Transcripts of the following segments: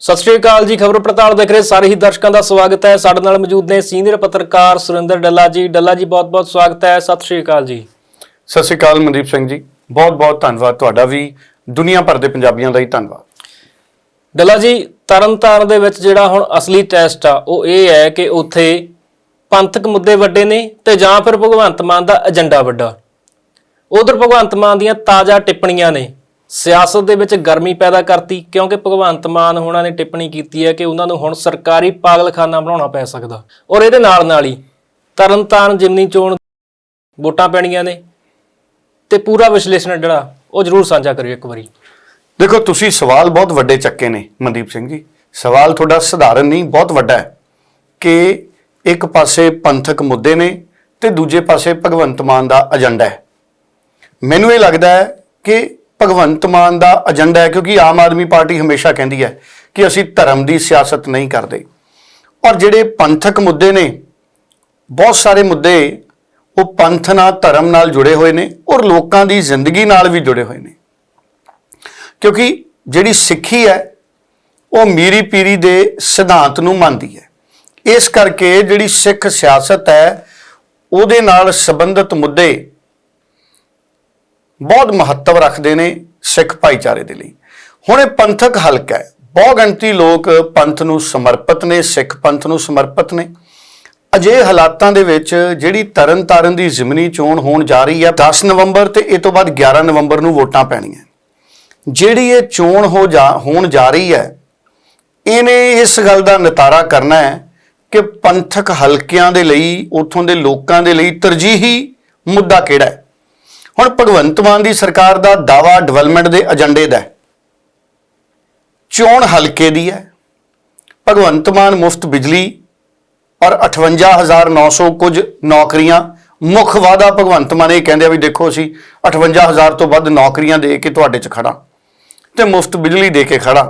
ਸਤਿ ਸ਼੍ਰੀ ਅਕਾਲ ਜੀ ਖਬਰ ਪੜਤਾਲ ਦੇਖ ਰਹੇ ਸਾਰੇ ਹੀ ਦਰਸ਼ਕਾਂ ਦਾ ਸਵਾਗਤ ਹੈ। ਸਾਡੇ ਨਾਲ ਮੌਜੂਦ ਨੇ ਸੀਨੀਅਰ ਪੱਤਰਕਾਰ ਸੁਰਿੰਦਰ ਡੱਲਾ ਜੀ। ਡੱਲਾ ਜੀ ਬਹੁਤ-ਬਹੁਤ ਸਵਾਗਤ ਹੈ। ਸਤਿ ਸ਼੍ਰੀ ਅਕਾਲ ਜੀ। ਸਤਿ ਸ਼੍ਰੀ ਅਕਾਲ ਮਨਦੀਪ ਸਿੰਘ ਜੀ। ਬਹੁਤ ਬਹੁਤ ਧੰਨਵਾਦ ਤੁਹਾਡਾ ਵੀ। ਦੁਨੀਆ ਭਰ ਦੇ ਪੰਜਾਬੀਆਂ ਦਾ ਹੀ ਧੰਨਵਾਦ। ਡੱਲਾ ਜੀ ਤਰਨਤਾਰਨ ਦੇ ਵਿੱਚ ਜਿਹੜਾ ਹੁਣ ਅਸਲੀ ਟੈਸਟ ਆ ਉਹ ਇਹ ਹੈ ਕਿ ਉੱਥੇ ਪੰਥਕ ਮੁੱਦੇ ਵੱਡੇ ਨੇ ਤੇ ਜਾਂ ਫਿਰ ਭਗਵੰਤ ਮਾਨ ਦਾ ਏਜੰਡਾ ਵੱਡਾ। ਉਧਰ ਭਗਵੰਤ ਮਾਨ ਦੀਆਂ ਤਾਜ਼ਾ ਟਿੱਪਣੀਆਂ ਨੇ। ਸਿਆਸਤ ਦੇ ਵਿੱਚ ਗਰਮੀ ਪੈਦਾ ਕਰਤੀ, ਕਿਉਂਕਿ ਭਗਵੰਤ ਮਾਨ ਹੋਣਾ ਨੇ ਟਿੱਪਣੀ ਕੀਤੀ ਹੈ ਕਿ ਉਹਨਾਂ ਨੂੰ ਹੁਣ ਸਰਕਾਰੀ ਪਾਗਲਖਾਨਾ ਬਣਾਉਣਾ ਪੈ ਸਕਦਾ। ਔਰ ਇਹਦੇ ਨਾਲ ਨਾਲ ਹੀ ਤਰਨਤਾਰਨ ਜਿਮਨੀ ਚੋਣ ਵੋਟਾਂ ਪੈਣੀਆਂ ਨੇ ਤੇ ਪੂਰਾ ਵਿਸ਼ਲੇਸ਼ਣ ਜਿਹੜਾ, ਉਹ ਜਰੂਰ ਸਾਂਝਾ ਕਰਿਓ ਇੱਕ ਵਾਰੀ। ਦੇਖੋ, ਤੁਸੀਂ ਸਵਾਲ ਬਹੁਤ ਵੱਡੇ ਚੱਕੇ ਨੇ, ਮਨਦੀਪ ਸਿੰਘ ਜੀ। ਸਵਾਲ ਤੁਹਾਡਾ ਸਧਾਰਨ ਨਹੀਂ, ਬਹੁਤ ਵੱਡਾ ਹੈ ਕਿ ਇੱਕ ਪਾਸੇ ਪੰਥਕ ਮੁੱਦੇ ਨੇ ਤੇ ਦੂਜੇ ਪਾਸੇ ਭਗਵੰਤ ਮਾਨ ਦਾ ਏਜੰਡਾ ਹੈ। ਮੈਨੂੰ ਇਹ ਲੱਗਦਾ ਹੈ ਕਿ ਭਗਵੰਤ ਮਾਨ ਦਾ ਏਜੰਡਾ ਹੈ, ਕਿਉਂਕਿ ਆਮ ਆਦਮੀ ਪਾਰਟੀ ਹਮੇਸ਼ਾ ਕਹਿੰਦੀ ਹੈ ਕਿ ਅਸੀਂ ਧਰਮ ਦੀ ਸਿਆਸਤ ਨਹੀਂ ਕਰਦੇ। ਔਰ ਜਿਹੜੇ ਪੰਥਕ ਮੁੱਦੇ ਨੇ, ਬਹੁਤ ਸਾਰੇ ਮੁੱਦੇ, ਉਹ ਪੰਥ ਨਾਲ, ਧਰਮ ਨਾਲ ਜੁੜੇ ਹੋਏ ਨੇ ਔਰ ਲੋਕਾਂ ਦੀ ਜ਼ਿੰਦਗੀ ਨਾਲ ਵੀ ਜੁੜੇ ਹੋਏ ਨੇ। ਕਿਉਂਕਿ ਜਿਹੜੀ ਸਿੱਖੀ ਹੈ, ਉਹ ਮੀਰੀ ਪੀਰੀ ਦੇ ਸਿਧਾਂਤ ਨੂੰ ਮੰਨਦੀ ਹੈ। ਇਸ ਕਰਕੇ ਜਿਹੜੀ ਸਿੱਖ ਸਿਆਸਤ ਹੈ, ਉਹਦੇ ਨਾਲ ਸੰਬੰਧਿਤ ਮੁੱਦੇ ਬਹੁਤ ਮਹੱਤਵ ਰੱਖਦੇ ਨੇ ਸਿੱਖ ਭਾਈਚਾਰੇ ਦੇ ਲਈ। ਹੁਣ ਇਹ ਪੰਥਕ ਹਲਕਾ ਹੈ। ਬਹੁ ਗਿਣਤੀ ਲੋਕ ਪੰਥ ਨੂੰ ਸਮਰਪਿਤ ਨੇ, ਸਿੱਖ ਪੰਥ ਨੂੰ ਸਮਰਪਿਤ ਨੇ। ਅਜੇ ਹਾਲਾਤਾਂ ਦੇ ਵਿੱਚ ਜਿਹੜੀ ਤਰਨ ਤਾਰਨ ਦੀ ਜ਼ਿਮਨੀ ਚੋਣ ਹੋਣ ਜਾ ਰਹੀ ਹੈ 10 ਨਵੰਬਰ ਤੇ ਇਹ ਤੋਂ ਬਾਅਦ 11 ਨਵੰਬਰ ਨੂੰ ਵੋਟਾਂ ਪੈਣੀਆਂ। ਜਿਹੜੀ ਇਹ ਚੋਣ ਹੋ ਜਾ, ਹੋਣ ਜਾ ਰਹੀ ਹੈ, ਇਹਨੇ ਇਸ ਗੱਲ ਦਾ ਨਤਾਰਾ ਕਰਨਾ ਹੈ ਕਿ ਪੰਥਕ ਹਲਕਿਆਂ ਦੇ ਲਈ, ਉਥੋਂ ਦੇ ਲੋਕਾਂ ਦੇ ਲਈ ਤਰਜੀਹੀ ਮੁੱਦਾ ਕਿਹੜਾ ਹੈ? ਹੁਣ ਭਗਵੰਤ ਮਾਨ ਦੀ ਸਰਕਾਰ ਦਾ ਦਾਵਾ ਡਿਵੈਲਪਮੈਂਟ ਦੇ ਏਜੰਡੇ ਦਾ ਚੋਣ ਹਲਕੇ ਦੀ ਹੈ। ਭਗਵੰਤ ਮਾਨ ਮੁਫਤ ਬਿਜਲੀ ਔਰ 58900 ਕੁਝ ਨੌਕਰੀਆਂ। ਮੁੱਖ ਵਾਅਦਾ ਭਗਵੰਤ ਮਾਨ ਇਹ ਕਹਿੰਦੇ ਆ ਵੀ ਦੇਖੋ ਅਸੀਂ 58000 ਤੋਂ ਵੱਧ ਨੌਕਰੀਆਂ ਦੇ ਕੇ ਤੁਹਾਡੇ 'ਚ ਖੜਾ ਤੇ ਮੁਫਤ ਬਿਜਲੀ ਦੇ ਕੇ ਖੜਾ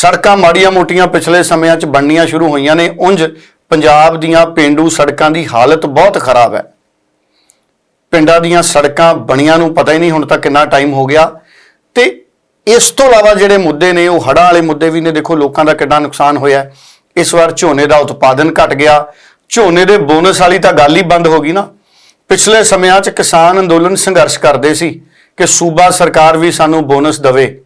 ਸੜਕਾਂ ਮਾੜੀਆਂ ਮੋਟੀਆਂ ਪਿਛਲੇ ਸਮਿਆਂ 'ਚ ਬਣਨੀਆਂ ਸ਼ੁਰੂ ਹੋਈਆਂ ਨੇ। ਉਂਝ ਪੰਜਾਬ ਦੀਆਂ ਪਿੰਡੂ ਸੜਕਾਂ ਦੀ ਹਾਲਤ ਬਹੁਤ ਖਰਾਬ ਹੈ। ਪਿੰਡਾਂ ਦੀਆਂ ਸੜਕਾਂ ਬਣੀਆਂ ਨੂੰ ਪਤਾ ਹੀ ਨਹੀਂ, ਹੁਣ ਤੱਕ ਕਿੰਨਾ ਟਾਈਮ ਹੋ ਗਿਆ। ਤੇ ਇਸ ਤੋਂ ਇਲਾਵਾ ਜਿਹੜੇ ਮੁੱਦੇ ਨੇ, ਉਹ ਹੜ੍ਹਾਂ ਵਾਲੇ ਮੁੱਦੇ ਵੀ ਨੇ। ਦੇਖੋ, ਲੋਕਾਂ ਦਾ ਕਿੰਨਾ ਨੁਕਸਾਨ ਹੋਇਆ। ਇਸ ਵਾਰ ਝੋਨੇ ਦਾ ਉਤਪਾਦਨ ਘਟ ਗਿਆ। ਝੋਨੇ ਦੇ ਬੋਨਸ ਵਾਲੀ ਤਾਂ ਗੱਲ ਹੀ ਬੰਦ ਹੋ ਗਈ ਨਾ। ਪਿਛਲੇ ਸਮਿਆਂ 'ਚ ਕਿਸਾਨ ਅੰਦੋਲਨ ਸੰਘਰਸ਼ ਕਰਦੇ ਸੀ ਕਿ ਸੂਬਾ ਸਰਕਾਰ ਵੀ ਸਾਨੂੰ ਬੋਨਸ ਦੇਵੇ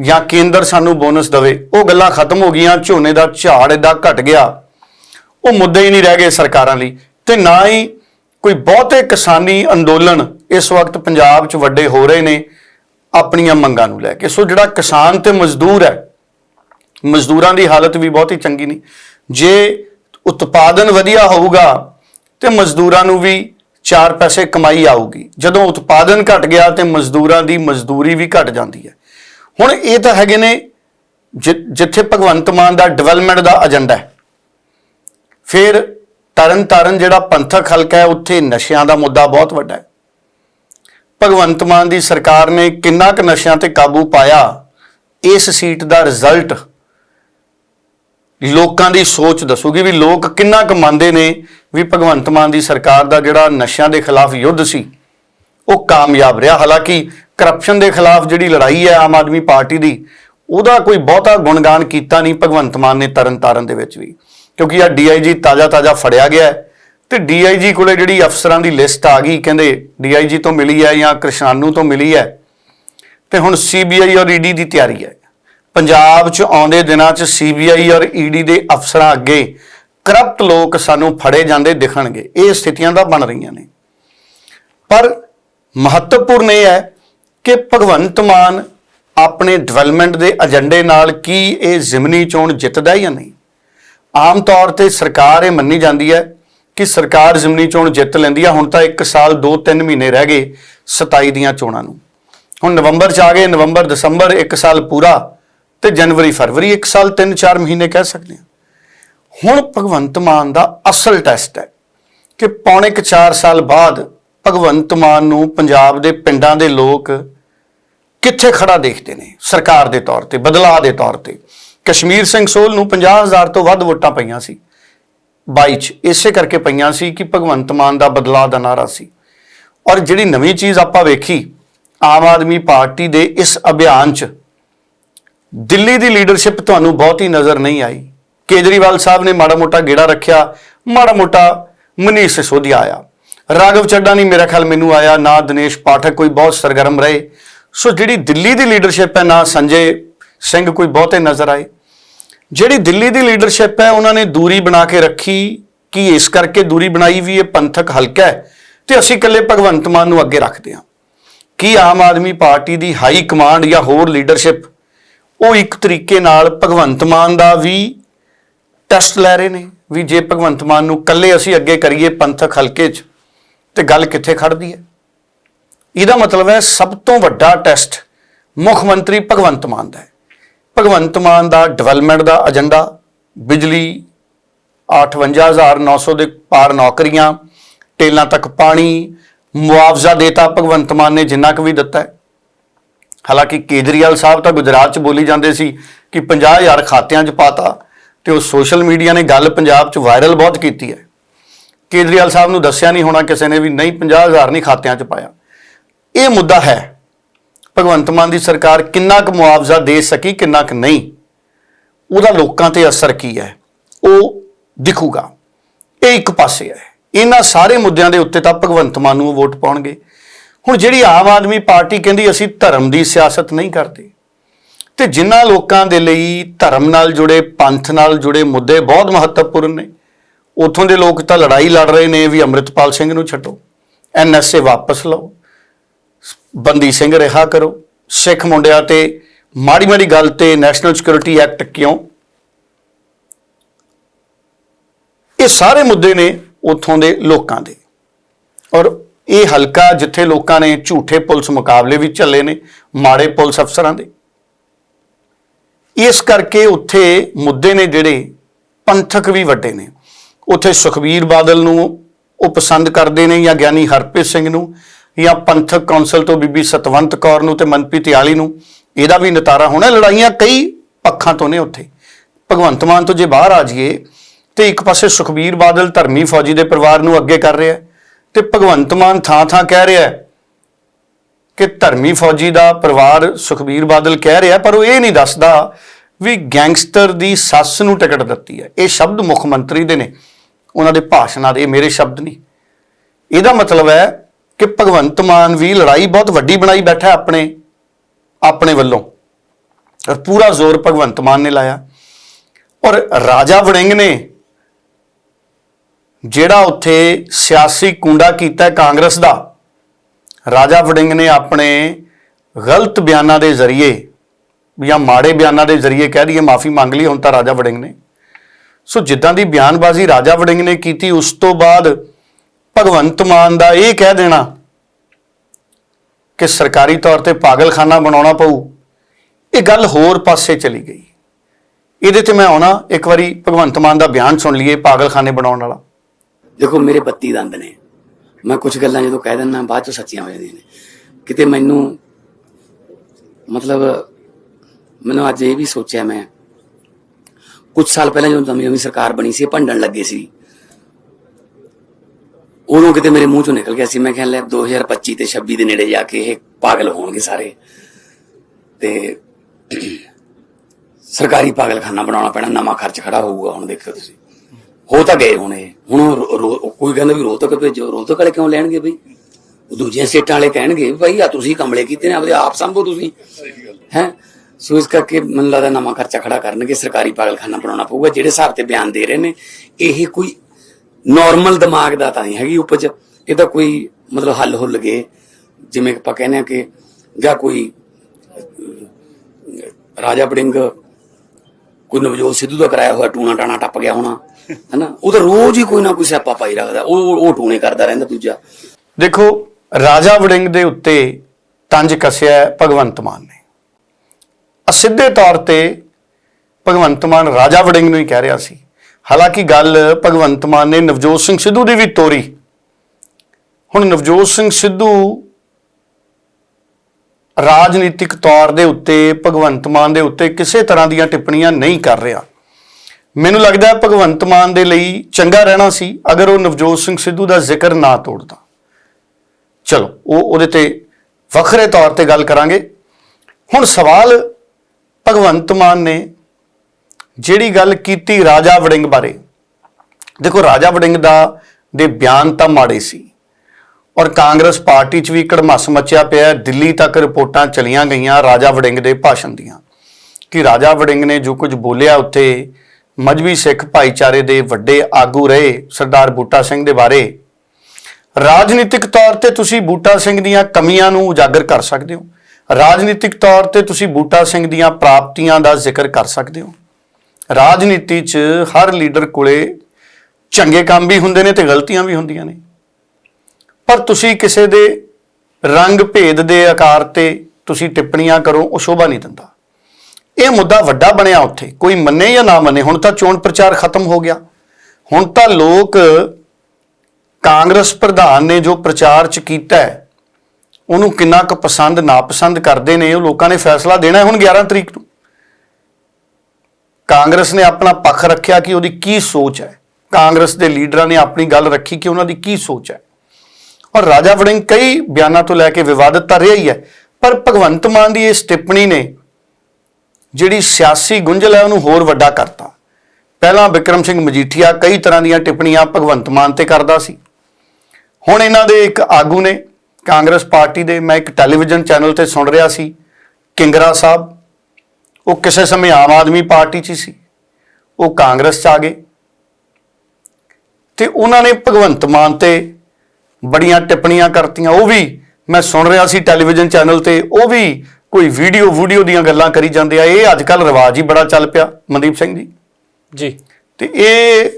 ਜਾਂ ਕੇਂਦਰ ਸਾਨੂੰ ਬੋਨਸ ਦੇਵੇ। ਉਹ ਗੱਲਾਂ ਖਤਮ ਹੋ ਗਈਆਂ। ਝੋਨੇ ਦਾ ਝਾੜ ਏਡਾ ਘਟ ਗਿਆ। ਉਹ ਮੁੱਦੇ ਹੀ ਨਹੀਂ ਰਹਿ ਗਏ ਸਰਕਾਰਾਂ ਲਈ। ਤੇ ਨਾ ਹੀ ਕੋਈ ਬਹੁਤੇ ਕਿਸਾਨੀ ਅੰਦੋਲਨ ਇਸ ਵਕਤ ਪੰਜਾਬ 'ਚ ਵੱਡੇ ਹੋ ਰਹੇ ਨੇ, ਆਪਣੀਆਂ ਮੰਗਾਂ ਨੂੰ ਲੈ ਕੇ। ਸੋ ਜਿਹੜਾ ਕਿਸਾਨ ਤੇ ਮਜ਼ਦੂਰ ਹੈ, ਮਜ਼ਦੂਰਾਂ ਦੀ ਹਾਲਤ ਵੀ ਬਹੁਤੀ ਚੰਗੀ ਨਹੀਂ। ਜੇ ਉਤਪਾਦਨ ਵਧੀਆ ਹੋਊਗਾ ਤੇ ਮਜ਼ਦੂਰਾਂ ਨੂੰ ਵੀ ਚਾਰ ਪੈਸੇ ਕਮਾਈ ਆਊਗੀ। ਜਦੋਂ ਉਤਪਾਦਨ ਘਟ ਗਿਆ ਤੇ ਮਜ਼ਦੂਰਾਂ ਦੀ ਮਜ਼ਦੂਰੀ ਵੀ ਘਟ ਜਾਂਦੀ ਹੈ। ਹੁਣ ਇਹ ਤਾਂ ਹੈਗੇ ਨੇ ਜਿ- ਜਿੱਥੇ ਭਗਵੰਤ ਮਾਨ ਦਾ ਡਿਵੈਲਪਮੈਂਟ ਦਾ ਏਜੰਡਾ ਹੈ, ਫਿਰ ਤਰਨ ਤਾਰਨ ਜਿਹੜਾ ਪੰਥਕ ਹਲਕਾ ਹੈ, ਉੱਥੇ ਨਸ਼ਿਆਂ ਦਾ ਮੁੱਦਾ ਬਹੁਤ ਵੱਡਾ ਹੈ। ਭਗਵੰਤ ਮਾਨ ਦੀ ਸਰਕਾਰ ਨੇ ਕਿੰਨਾ ਕੁ ਨਸ਼ਿਆਂ ਤੇ ਕਾਬੂ ਪਾਇਆ, ਇਸ ਸੀਟ ਦਾ ਰਿਜ਼ਲਟ ਲੋਕਾਂ ਦੀ ਸੋਚ ਦੱਸੂਗੀ ਵੀ ਲੋਕ ਕਿੰਨਾ ਕੁ ਮੰਨਦੇ ਨੇ ਵੀ ਭਗਵੰਤ ਮਾਨ ਦੀ ਸਰਕਾਰ ਦਾ ਜਿਹੜਾ ਨਸ਼ਿਆਂ ਦੇ ਖਿਲਾਫ ਯੁੱਧ ਸੀ, ਉਹ ਕਾਮਯਾਬ ਰਿਹਾ। ਹਾਲਾਂਕਿ ਕਰਪਸ਼ਨ ਦੇ ਖਿਲਾਫ ਜਿਹੜੀ ਲੜਾਈ ਹੈ ਆਮ ਆਦਮੀ ਪਾਰਟੀ ਦੀ, ਉਹਦਾ ਕੋਈ ਬਹੁਤਾ ਗੁਣਗਾਨ ਕੀਤਾ ਨਹੀਂ ਭਗਵੰਤ ਮਾਨ ਨੇ ਤਰਨ ਤਾਰਨ ਦੇ ਵਿੱਚ ਵੀ। ਕਿਉਂਕਿ ਆ ਡੀਆਈਜੀ ਤਾਜ਼ਾ ਤਾਜ਼ਾ ਫੜਿਆ ਗਿਆ ਹੈ। ਤੇ ਡੀਆਈਜੀ ਕੋਲੇ ਜਿਹੜੀ ਅਫਸਰਾਂ ਦੀ ਲਿਸਟ ਆ ਗਈ, ਕਹਿੰਦੇ ਡੀਆਈਜੀ ਤੋਂ ਮਿਲੀ ਹੈ ਜਾਂ ਕ੍ਰਿਸ਼ਨਾਨੂ ਤੋਂ ਮਿਲੀ ਹੈ। ਤੇ ਹੁਣ ਸੀਬੀਆਈ ਔਰ ਈਡੀ ਦੀ ਤਿਆਰੀ ਹੈ। ਪੰਜਾਬ 'ਚ ਆਉਂਦੇ ਦਿਨਾਂ 'ਚ ਸੀਬੀਆਈ ਔਰ ਈਡੀ ਦੇ ਅਫਸਰਾਂ ਅੱਗੇ ਕਰਪਟ ਲੋਕ ਸਾਨੂੰ ਫੜੇ ਜਾਂਦੇ ਦਿਖਣਗੇ। ਇਹ ਸਥਿਤੀਆਂ ਦਾ ਬਣ ਰਹੀਆਂ ਨੇ। ਪਰ ਮਹੱਤਵਪੂਰਨ ਇਹ ਹੈ ਕਿ ਭਗਵੰਤ ਮਾਨ ਆਪਣੇ ਡਿਵੈਲਪਮੈਂਟ ਦੇ ਏਜੰਡੇ ਨਾਲ ਕੀ ਇਹ ਜ਼ਿਮਨੀ ਚੋਣ ਜਿੱਤਦਾ ਜਾਂ ਨਹੀਂ? ਆਮ ਤੌਰ ਤੇ ਸਰਕਾਰ ਇਹ ਮੰਨੀ ਜਾਂਦੀ ਹੈ ਕਿ ਸਰਕਾਰ ਜ਼ਿਮਨੀ ਚੋਣ ਜਿੱਤ ਲੈਂਦੀ ਹੈ ਹੁਣ ਤਾਂ 1 ਸਾਲ 2-3 ਮਹੀਨੇ ਰਹਿ ਗਏ 27 ਦੀਆਂ ਚੋਣਾਂ ਨੂੰ। ਹੁਣ ਨਵੰਬਰ ਚ ਆ ਗਏ, ਨਵੰਬਰ, ਦਸੰਬਰ 1 ਸਾਲ ਪੂਰਾ ਤੇ ਜਨਵਰੀ, ਫਰਵਰੀ 1 ਸਾਲ 3-4 ਮਹੀਨੇ ਕਹਿ ਸਕਦੇ ਹਾਂ। ਹੁਣ ਭਗਵੰਤ ਮਾਨ ਦਾ ਅਸਲ ਟੈਸਟ ਹੈ ਕਿ ਪੌਣੇ ਕੁ 4 ਸਾਲ ਬਾਅਦ ਭਗਵੰਤ ਮਾਨ ਨੂੰ ਪੰਜਾਬ ਦੇ ਪਿੰਡਾਂ ਦੇ ਲੋਕ ਕਿੱਥੇ ਖੜਾ ਦੇਖਦੇ ਨੇ? ਸਰਕਾਰ ਦੇ ਤੌਰ ਤੇ, ਬਦਲਾਅ ਦੇ ਤੌਰ ਤੇ। ਕਸ਼ਮੀਰ ਸਿੰਘ ਸੋਲ ਨੂੰ 50000 ਤੋਂ ਵੱਧ ਵੋਟਾਂ ਪਈਆਂ ਸੀ। 22 ਚ ਇਸੇ ਕਰਕੇ ਪਈਆਂ ਸੀ ਕਿ ਭਗਵੰਤ ਮਾਨ ਦਾ ਬਦਲਾਅ ਦਾ ਨਾਰਾ ਸੀ। ਔਰ ਜਿਹੜੀ ਨਵੀਂ ਚੀਜ਼ ਆਪਾਂ ਵੇਖੀ, ਆਮ ਆਦਮੀ ਪਾਰਟੀ ਦੇ ਇਸ ਅਭਿਆਨ ਚ, ਦਿੱਲੀ ਦੀ ਲੀਡਰਸ਼ਿਪ ਤੁਹਾਨੂੰ ਬਹੁਤੀ ਨਜ਼ਰ ਨਹੀਂ ਆਈ। ਕੇਜਰੀਵਾਲ ਸਾਹਿਬ ਨੇ ਮਾੜਾ ਮੋਟਾ ਗੇੜਾ ਰੱਖਿਆ, ਮਾੜਾ ਮੋਟਾ ਮਨੀਸ਼ ਸਿਸੋਦੀਆ ਆਇਆ। ਰਾਘਵ ਚੱਡਾ ਨਹੀਂ ਮੇਰਾ ਖਿਆਲ ਮੈਨੂੰ ਆਇਆ, ਨਾ ਦਿਨੇਸ਼ ਪਾਠਕ ਕੋਈ ਬਹੁਤ ਸਰਗਰਮ ਰਹੇ। ਸੋ ਜਿਹੜੀ ਦਿੱਲੀ ਦੀ ਲੀਡਰਸ਼ਿਪ ਹੈ, ਨਾ ਸੰਜੇ ਸਿੰਘ ਕੋਈ ਬਹੁਤੇ ਨਜ਼ਰ ਆਏ। ਜਿਹੜੀ ਦਿੱਲੀ ਦੀ ਲੀਡਰਸ਼ਿਪ ਹੈ, ਉਹਨਾਂ ਨੇ ਦੂਰੀ ਬਣਾ ਕੇ ਰੱਖੀ ਕਿ ਇਸ ਕਰਕੇ ਦੂਰੀ ਬਣਾਈ ਵੀ ਇਹ ਪੰਥਕ ਹਲਕਾ ਹੈ ਤੇ ਅਸੀਂ ਇਕੱਲੇ ਭਗਵੰਤ ਮਾਨ ਨੂੰ ਅੱਗੇ ਰੱਖਦੇ ਹਾਂ। ਕੀ ਆਮ ਆਦਮੀ ਪਾਰਟੀ ਦੀ ਹਾਈ ਕਮਾਂਡ ਜਾਂ ਹੋਰ ਲੀਡਰਸ਼ਿਪ ਉਹ ਇੱਕ ਤਰੀਕੇ ਨਾਲ ਭਗਵੰਤ ਮਾਨ ਦਾ ਵੀ ਟੈਸਟ ਲੈ ਰਹੇ ਨੇ ਵੀ ਜੇ ਭਗਵੰਤ ਮਾਨ ਨੂੰ ਇਕੱਲੇ ਅਸੀਂ ਅੱਗੇ ਕਰੀਏ ਪੰਥਕ ਹਲਕੇ 'ਚ, ਤੇ ਗੱਲ ਕਿੱਥੇ ਖੜਦੀ ਹੈ? ਇਹਦਾ ਮਤਲਬ ਹੈ ਸਭ ਤੋਂ ਵੱਡਾ ਟੈਸਟ ਮੁੱਖ ਮੰਤਰੀ ਭਗਵੰਤ ਮਾਨ ਦਾ ਹੈ। ਭਗਵੰਤ ਮਾਨ ਦਾ ਡਿਵੈਲਪਮੈਂਟ ਦਾ ਏਜੰਡਾ ਬਿਜਲੀ 58900 ਦੇ ਪਾਰ ਨੌਕਰੀਆਂ, ਟੇਲਾਂ ਤੱਕ ਪਾਣੀ, ਮੁਆਵਜ਼ਾ ਦੇਤਾ ਭਗਵੰਤ ਮਾਨ ਨੇ ਜਿੰਨਾ ਕੁ ਵੀ ਦਿੱਤਾ ਹਾਲਾਂਕਿ ਕੇਜਰੀਵਾਲ ਸਾਹਿਬ ਤਾਂ ਗੁਜਰਾਤ 'ਚ ਬੋਲੀ ਜਾਂਦੇ ਸੀ ਕਿ 50000 ਖਾਤਿਆਂ 'ਚ ਪਾਤਾ ਤੇ ਉਹ ਸੋਸ਼ਲ ਮੀਡੀਆ ਨੇ ਗੱਲ ਪੰਜਾਬ 'ਚ ਵਾਇਰਲ ਬਹੁਤ ਕੀਤੀ ਹੈ। ਕੇਜਰੀਵਾਲ ਸਾਹਿਬ ਨੂੰ ਦੱਸਿਆ ਨਹੀਂ ਹੋਣਾ ਕਿਸੇ ਨੇ ਵੀ ਨਹੀਂ 50000 ਨਹੀਂ ਖਾਤਿਆਂ 'ਚ ਪਾਇਆ। ਇਹ ਮੁੱਦਾ ਹੈ ਭਗਵੰਤ ਮਾਨ ਦੀ ਸਰਕਾਰ ਕਿੰਨਾ ਕੁ ਮੁਆਵਜ਼ਾ ਦੇ ਸਕੀ, ਕਿੰਨਾ ਕੁ ਨਹੀਂ, ਉਹਦਾ ਲੋਕਾਂ ਤੇ ਅਸਰ ਕੀ ਹੈ? ਉਹ ਦਿਖੂਗਾ। ਇਹ ਇੱਕ ਪਾਸੇ ਹੈ। ਇਹਨਾਂ ਸਾਰੇ ਮੁੱਦਿਆਂ ਦੇ ਉੱਤੇ ਤਾਂ ਭਗਵੰਤ ਮਾਨ ਨੂੰ ਵੋਟ ਪਾਉਣਗੇ। ਹੁਣ ਜਿਹੜੀ ਆਮ ਆਦਮੀ ਪਾਰਟੀ ਕਹਿੰਦੀ ਅਸੀਂ ਧਰਮ ਦੀ ਸਿਆਸਤ ਨਹੀਂ ਕਰਦੇ, ਤੇ ਜਿਨ੍ਹਾਂ ਲੋਕਾਂ ਦੇ ਲਈ ਧਰਮ ਨਾਲ ਜੁੜੇ, ਪੰਥ ਨਾਲ ਜੁੜੇ ਮੁੱਦੇ ਬਹੁਤ ਮਹੱਤਵਪੂਰਨ ਨੇ, ਉਥੋਂ ਦੇ ਲੋਕ ਤਾਂ ਲੜਾਈ ਲੜ ਰਹੇ ਨੇ ਵੀ ਅੰਮ੍ਰਿਤਪਾਲ ਸਿੰਘ ਨੂੰ ਛੱਡੋ ਐਨਐਸਏ ਵਾਪਸ ਲਓ। ਬੰਦੀ ਸਿੰਘ ਰਿਹਾ ਕਰੋ। ਸਿੱਖ ਮੁੰਡਿਆਂ ਤੇ ਮਾੜੀ ਮਾੜੀ ਗੱਲ ਤੇ ਨੈਸ਼ਨਲ ਸਿਕਿਉਰਿਟੀ ਐਕਟ ਕਿਉਂ? ਇਹ ਸਾਰੇ ਮੁੱਦੇ ਨੇ ਉੱਥੋਂ ਦੇ ਲੋਕਾਂ ਦੇ। ਔਰ ਇਹ ਹਲਕਾ ਜਿੱਥੇ ਲੋਕਾਂ ਨੇ ਝੂਠੇ ਪੁਲਿਸ ਮੁਕਾਬਲੇ ਵੀ ਚੱਲੇ ਨੇ, ਮਾੜੇ ਪੁਲਿਸ ਅਫਸਰਾਂ ਦੇ। ਇਸ ਕਰਕੇ ਉੱਥੇ ਮੁੱਦੇ ਨੇ ਜਿਹੜੇ ਪੰਥਕ ਵੀ ਵੱਡੇ ਨੇ। ਉੱਥੇ ਸੁਖਬੀਰ ਬਾਦਲ ਨੂੰ ਉਹ ਪਸੰਦ ਕਰਦੇ ਨੇ ਜਾਂ ਗਿਆਨੀ ਹਰਪ੍ਰੀਤ ਸਿੰਘ ਨੂੰ। ਜਾਂ ਪੰਥਕ ਕੌਂਸਲ ਤੋਂ ਬੀਬੀ ਸਤਵੰਤ ਕੌਰ ਨੂੰ ਤੇ ਮਨਪ੍ਰੀਤ ਆਲੀ ਨੂੰ, ਇਹਦਾ ਵੀ ਨਤਾਰਾ ਹੋਣਾ। ਲੜਾਈਆਂ ਕਈ ਪੱਖਾਂ ਤੋਂ ਨੇ ਉੱਥੇ। ਭਗਵੰਤ ਮਾਨ ਤੋਂ ਜੇ ਬਾਹਰ ਆ ਜਾਈਏ, ਤੇ ਇੱਕ ਪਾਸੇ ਸੁਖਬੀਰ ਬਾਦਲ ਧਰਮੀ ਫੌਜੀ ਦੇ ਪਰਿਵਾਰ ਨੂੰ ਅੱਗੇ ਕਰ ਰਿਹਾ ਹੈ, ਤੇ ਭਗਵੰਤ ਮਾਨ ਥਾਂ ਥਾਂ ਕਹਿ ਰਿਹਾ ਕਿ ਧਰਮੀ ਫੌਜੀ ਦਾ ਪਰਿਵਾਰ ਸੁਖਬੀਰ ਬਾਦਲ ਕਹਿ ਰਿਹਾ ਪਰ ਉਹ ਇਹ ਨਹੀਂ ਦੱਸਦਾ ਵੀ ਗੈਂਗਸਟਰ ਦੀ ਸੱਸ ਨੂੰ ਟਿਕਟ ਦਿੱਤੀ ਹੈ। ਇਹ ਸ਼ਬਦ ਮੁੱਖ ਮੰਤਰੀ ਦੇ ਨੇ। ਉਹਨਾਂ ਦੇ ਭਾਸ਼ਣਾਂ ਦੇ ਇਹ ਮੇਰੇ ਸ਼ਬਦ ਨਹੀਂ ਇਹਦਾ ਮਤਲਬ ਹੈ ਕਿ ਭਗਵੰਤ ਮਾਨ ਵੀ ਲੜਾਈ ਬਹੁਤ ਵੱਡੀ ਬਣਾਈ ਬੈਠਾ ਆਪਣੇ ਆਪਣੇ ਵੱਲੋਂ। ਔਰ ਪੂਰਾ ਜ਼ੋਰ ਭਗਵੰਤ ਮਾਨ ਨੇ ਲਾਇਆ। ਔਰ ਰਾਜਾ ਵੜਿੰਗ ਨੇ ਜਿਹੜਾ ਉੱਥੇ ਸਿਆਸੀ ਕੁੰਡਾ ਕੀਤਾ ਕਾਂਗਰਸ ਦਾ, ਰਾਜਾ ਵੜਿੰਗ ਨੇ ਆਪਣੇ ਗਲਤ ਬਿਆਨਾਂ ਦੇ ਜ਼ਰੀਏ ਜਾਂ ਮਾੜੇ ਬਿਆਨਾਂ ਦੇ ਜ਼ਰੀਏ ਕਹਿ ਦਈਏ, ਮਾਫੀ ਮੰਗ ਲਈ, ਹੁਣ ਤਾਂ ਰਾਜਾ ਵੜਿੰਗ ਨੇ। ਸੋ ਜਿੱਦਾਂ ਦੀ ਬਿਆਨਬਾਜ਼ੀ ਰਾਜਾ ਵੜਿੰਗ ਨੇ ਕੀਤੀ, ਉਸ ਤੋਂ ਬਾਅਦ ਭਗਵੰਤ ਮਾਨ ਦਾ ਇਹ ਕਹਿ ਦੇਣਾ ਕਿ ਸਰਕਾਰੀ ਤੌਰ ਤੇ ਪਾਗਲਖਾਨਾ ਬਣਾਉਣਾ ਪਊ, ਇਹ ਗੱਲ ਹੋਰ ਪਾਸੇ ਚਲੀ ਗਈ। ਇਹਦੇ ਤੇ ਮੈਂ ਆਉਣਾ, ਇੱਕ ਵਾਰੀ ਭਗਵੰਤ ਮਾਨ ਦਾ ਬਿਆਨ ਸੁਣ ਲਈਏ ਪਾਗਲਖਾਨੇ ਬਣਾਉਣ ਵਾਲਾ। ਦੇਖੋ, ਮੇਰੇ 32 ਦੰਦ ਨੇ। ਮੈਂ ਕੁਝ ਗੱਲਾਂ ਜਦੋਂ ਕਹਿ ਦਿੰਦਾ, ਬਾਅਦ ਚ ਸੱਚੀਆਂ ਹੋ ਜਾਂਦੀਆਂ ਨੇ। ਕਿਤੇ ਮੈਨੂੰ ਮਤਲਬ ਮੈਨੂੰ ਅੱਜ ਇਹ ਵੀ ਸੋਚਿਆ ਮੈਂ ਕੁਝ ਸਾਲ ਪਹਿਲਾਂ ਜਦੋਂ ਨਵੀਂ ਨਵੀਂ ਸਰਕਾਰ ਬਣੀ ਸੀ ਭੰਡਣ ਲੱਗੇ ਸੀ। ਉਦੋਂ ਕਿਤੇ ਮੇਰੇ ਮੂੰਹ ਚੋਂ ਨਿਕਲ ਗਿਆ ਸੀ। ਮੈਂ ਕਿਹਾ, ਲੈ 2025 ਤੇ 26 ਦੇ ਨੇੜੇ ਜਾ ਕੇ ਇਹ ਪਾਗਲ ਹੋਣਗੇ ਸਾਰੇ। ਤੇ ਸਰਕਾਰੀ ਪਾਗਲਖਾਨਾ ਬਣਾਉਣਾ ਪੈਣਾ, ਨਵਾਂ ਖਰਚ ਖੜਾ ਹੋਊਗਾ ਹੁਣ ਦੇਖੋ ਤੁਸੀਂ। ਹੋ ਤਾਂ ਗਏ ਹੁਣ ਇਹ। ਹੁਣ ਕੋਈ ਕਹਿੰਦਾ ਵੀ ਰੋਹਤਕ ਭੇਜੋ, ਰੋਹਤਕ ਵਾਲੇ ਕਿਉਂ ਲੈਣਗੇ ਬਈ? ਉਹ ਦੂਜੀਆਂ ਸਟੇਟਾਂ ਵਾਲੇ ਕਹਿਣਗੇ ਵੀ ਭਾਈ ਆ ਤੁਸੀਂ ਕਮਲੇ ਕੀਤੇ ਨੇ, ਆਪਦੇ ਆਪ ਸੰਭੋ ਤੁਸੀਂ। ਹੈ? ਸੋ ਇਸ ਕਰਕੇ ਮੈਨੂੰ ਲੱਗਦਾ ਨਵਾਂ ਖਰਚਾ ਖੜਾ ਕਰਨਗੇ, ਸਰਕਾਰੀ ਪਾਗਲਖਾਨਾ ਬਣਾਉਣਾ ਪਊਗਾ। ਜਿਹੜੇ ਹਿਸਾਬ ਤੇ ਬਿਆਨ ਦੇ ਰਹੇ ਨੇ, ਇਹ ਕੋਈ ਨਾਰਮਲ ਦਿਮਾਗ ਦਾ ਤਾਂ ਹੀ ਹੈਗੀ ਉਪਜ। ਇਹ ਤਾਂ ਕੋਈ ਮਤਲਬ ਹੱਲ ਹੁੱਲ ਗਏ। ਜਿਵੇਂ ਆਪਾਂ ਕਹਿੰਦੇ ਆ ਕਿ ਜਾਂ ਕੋਈ ਰਾਜਾ ਬੜਿੰਗ ਕੋਈ ਨਵਜੋਤ ਸਿੱਧੂ ਦਾ ਕਰਾਇਆ ਹੋਇਆ ਟੂਣਾ ਟਾਣਾ ਟੱਪ ਗਿਆ ਹੋਣਾ, ਹਨਾ? ਉਹ ਤਾਂ ਰੋਜ਼ ਹੀ ਕੋਈ ਨਾ ਕੋਈ ਸਿਆਪਾ ਪਾਈ ਰੱਖਦਾ। ਉਹ ਉਹ ਟੂਣੇ ਕਰਦਾ ਰਹਿੰਦਾ ਦੂਜਾ। ਦੇਖੋ, ਰਾਜਾ ਵੜਿੰਗ ਦੇ ਉੱਤੇ ਤੰਜ ਕੱਸਿਆ ਭਗਵੰਤ ਮਾਨ ਨੇ। ਅਸਿੱਧੇ ਤੌਰ ਤੇ ਭਗਵੰਤ ਮਾਨ ਰਾਜਾ ਵੜਿੰਗ ਨੂੰ ਹੀ ਕਹਿ ਰਿਹਾ ਸੀ। ਹਾਲਾਂਕਿ ਗੱਲ ਭਗਵੰਤ ਮਾਨ ਨੇ ਨਵਜੋਤ ਸਿੰਘ ਸਿੱਧੂ ਦੀ ਵੀ ਤੋਰੀ। ਹੁਣ ਨਵਜੋਤ ਸਿੰਘ ਸਿੱਧੂ ਰਾਜਨੀਤਿਕ ਤੌਰ ਦੇ ਉੱਤੇ, ਭਗਵੰਤ ਮਾਨ ਦੇ ਉੱਤੇ ਕਿਸੇ ਤਰ੍ਹਾਂ ਦੀਆਂ ਟਿੱਪਣੀਆਂ ਨਹੀਂ ਕਰ ਰਿਹਾ। ਮੈਨੂੰ ਲੱਗਦਾ ਹੈ ਭਗਵੰਤ ਮਾਨ ਦੇ ਲਈ ਚੰਗਾ ਰਹਿਣਾ ਸੀ, ਅਗਰ ਉਹ ਨਵਜੋਤ ਸਿੰਘ ਸਿੱਧੂ ਦਾ ਜ਼ਿਕਰ ਨਾ ਤੋੜਦਾ। ਚਲੋ, ਉਹ ਉਹਦੇ ਤੇ ਵੱਖਰੇ ਤੌਰ ਤੇ ਗੱਲ ਕਰਾਂਗੇ। ਹੁਣ ਸਵਾਲ ਭਗਵੰਤ ਮਾਨ ਨੇ ਜਿਹੜੀ ਗੱਲ ਕੀਤੀ ਰਾਜਾ ਵੜਿੰਗ ਬਾਰੇ। ਦੇਖੋ, ਰਾਜਾ ਵੜਿੰਗ ਦਾ, ਦੇ ਬਿਆਨ ਤਾਂ ਮਾੜੇ ਸੀ। ਔਰ ਕਾਂਗਰਸ ਪਾਰਟੀ 'ਚ ਵੀ ਕੜਮਸ ਮਚਿਆ ਪਿਆ ਦਿੱਲੀ ਤੱਕ ਰਿਪੋਰਟਾਂ ਚਲੀਆਂ ਗਈਆਂ ਰਾਜਾ ਵੜਿੰਗ ਦੇ ਭਾਸ਼ਣ ਦੀਆਂ। ਕਿ ਰਾਜਾ ਵੜਿੰਗ ਨੇ ਜੋ ਕੁਝ ਬੋਲਿਆ ਉੱਥੇ, ਮਜਬੀ ਸਿੱਖ ਭਾਈਚਾਰੇ ਦੇ ਵੱਡੇ ਆਗੂ ਰਹੇ ਸਰਦਾਰ ਬੂਟਾ ਸਿੰਘ ਦੇ ਬਾਰੇ। ਰਾਜਨੀਤਿਕ ਤੌਰ ਤੇ ਤੁਸੀਂ ਬੂਟਾ ਸਿੰਘ ਦੀਆਂ ਕਮੀਆਂ ਨੂੰ ਉਜਾਗਰ ਕਰ ਸਕਦੇ ਹੋ। ਰਾਜਨੀਤਿਕ ਤੌਰ ਤੇ ਤੁਸੀਂ ਬੂਟਾ ਸਿੰਘ ਦੀਆਂ ਪ੍ਰਾਪਤੀਆਂ ਦਾ ਜ਼ਿਕਰ ਕਰ ਸਕਦੇ ਹੋ। ਰਾਜਨੀਤੀ 'ਚ ਹਰ ਲੀਡਰ ਕੋਲੇ ਚੰਗੇ ਕੰਮ ਵੀ ਹੁੰਦੇ ਨੇ ਤੇ ਗਲਤੀਆਂ ਵੀ ਹੁੰਦੀਆਂ ਨੇ। ਪਰ ਤੁਸੀਂ ਕਿਸੇ ਦੇ ਰੰਗ ਭੇਦ ਦੇ ਆਕਾਰ ਤੇ ਤੁਸੀਂ ਟਿੱਪਣੀਆਂ ਕਰੋ, ਉਹ ਸ਼ੋਭਾ ਨਹੀਂ ਦਿੰਦਾ। ਇਹ ਮੁੱਦਾ ਵੱਡਾ ਬਣਿਆ ਉੱਥੇ। ਕੋਈ ਮੰਨੇ ਜਾਂ ਨਾ ਮੰਨੇ, ਹੁਣ ਤਾਂ ਚੋਣ ਪ੍ਰਚਾਰ ਖਤਮ ਹੋ ਗਿਆ। ਹੁਣ ਤਾਂ ਲੋਕ ਕਾਂਗਰਸ ਪ੍ਰਧਾਨ ਨੇ ਜੋ ਪ੍ਰਚਾਰ ਚ ਕੀਤਾ ਉਹਨੂੰ ਕਿੰਨਾ ਕੁ ਪਸੰਦ, ਨਾਪਸੰਦ ਕਰਦੇ ਨੇ, ਉਹ ਲੋਕਾਂ ਨੇ ਫੈਸਲਾ ਦੇਣਾ ਹੁਣ 11 ਤਰੀਕ ਨੂੰ। ਕਾਂਗਰਸ ਨੇ ਆਪਣਾ ਪੱਖ ਰੱਖਿਆ ਕਿ ਉਹਦੀ ਕੀ ਸੋਚ ਹੈ? ਕਾਂਗਰਸ ਦੇ ਲੀਡਰਾਂ ਨੇ ਆਪਣੀ ਗੱਲ ਰੱਖੀ ਕਿ ਉਹਨਾਂ ਦੀ ਕੀ ਸੋਚ ਹੈ? ਔਰ ਰਾਜਾ ਵੜਿੰਗ ਕਈ ਬਿਆਨਾਂ ਤੋਂ ਲੈ ਕੇ ਵਿਵਾਦਤ ਤਾਂ ਰਿਹਾ ਹੀ ਹੈ, ਪਰ ਭਗਵੰਤ ਮਾਨ ਦੀ ਇਸ ਟਿੱਪਣੀ ਨੇ ਜਿਹੜੀ ਸਿਆਸੀ ਗੁੰਝਲ ਹੈ ਉਹਨੂੰ ਹੋਰ ਵੱਡਾ ਕਰਤਾ। ਪਹਿਲਾਂ ਵਿਕਰਮ ਸਿੰਘ ਮਜੀਠੀਆ ਕਈ ਤਰ੍ਹਾਂ ਦੀਆਂ ਟਿੱਪਣੀਆਂ ਭਗਵੰਤ ਮਾਨ ਤੇ ਕਰਦਾ ਸੀ। ਹੁਣ ਇਹਨਾਂ ਦੇ ਇੱਕ ਆਗੂ ਨੇ ਕਾਂਗਰਸ ਪਾਰਟੀ ਦੇ, ਮੈਂ ਇੱਕ ਟੈਲੀਵਿਜ਼ਨ ਚੈਨਲ ਤੇ ਸੁਣ ਰਿਹਾ ਸੀ, ਕਿੰਗਰਾ ਸਾਹਿਬ। ਉਹ ਕਿਸੇ ਸਮੇਂ ਆਮ ਆਦਮੀ ਪਾਰਟੀ 'ਚ ਹੀ ਸੀ। ਉਹ ਕਾਂਗਰਸ 'ਚ ਆ ਗਏ। ਤੇ ਉਹਨਾਂ ਨੇ ਭਗਵੰਤ ਮਾਨ ਤੇ ਬੜੀਆਂ ਟਿੱਪਣੀਆਂ ਕਰਤੀਆਂ। ਉਹ ਵੀ ਮੈਂ ਸੁਣ ਰਿਹਾ ਸੀ ਟੈਲੀਵਿਜ਼ਨ ਚੈਨਲ ਤੇ ਉਹ ਵੀ ਕੋਈ ਵੀਡੀਓ ਵੀਡੀਓ ਦੀਆਂ ਗੱਲਾਂ ਕਰੀ ਜਾਂਦੇ ਆ। ਇਹ ਅੱਜ ਕੱਲ ਰਿਵਾਜ ਹੀ ਬੜਾ ਚੱਲ ਪਿਆ ਮਨਦੀਪ ਸਿੰਘ ਜੀ। ਜੀ। ਤੇ ਇਹ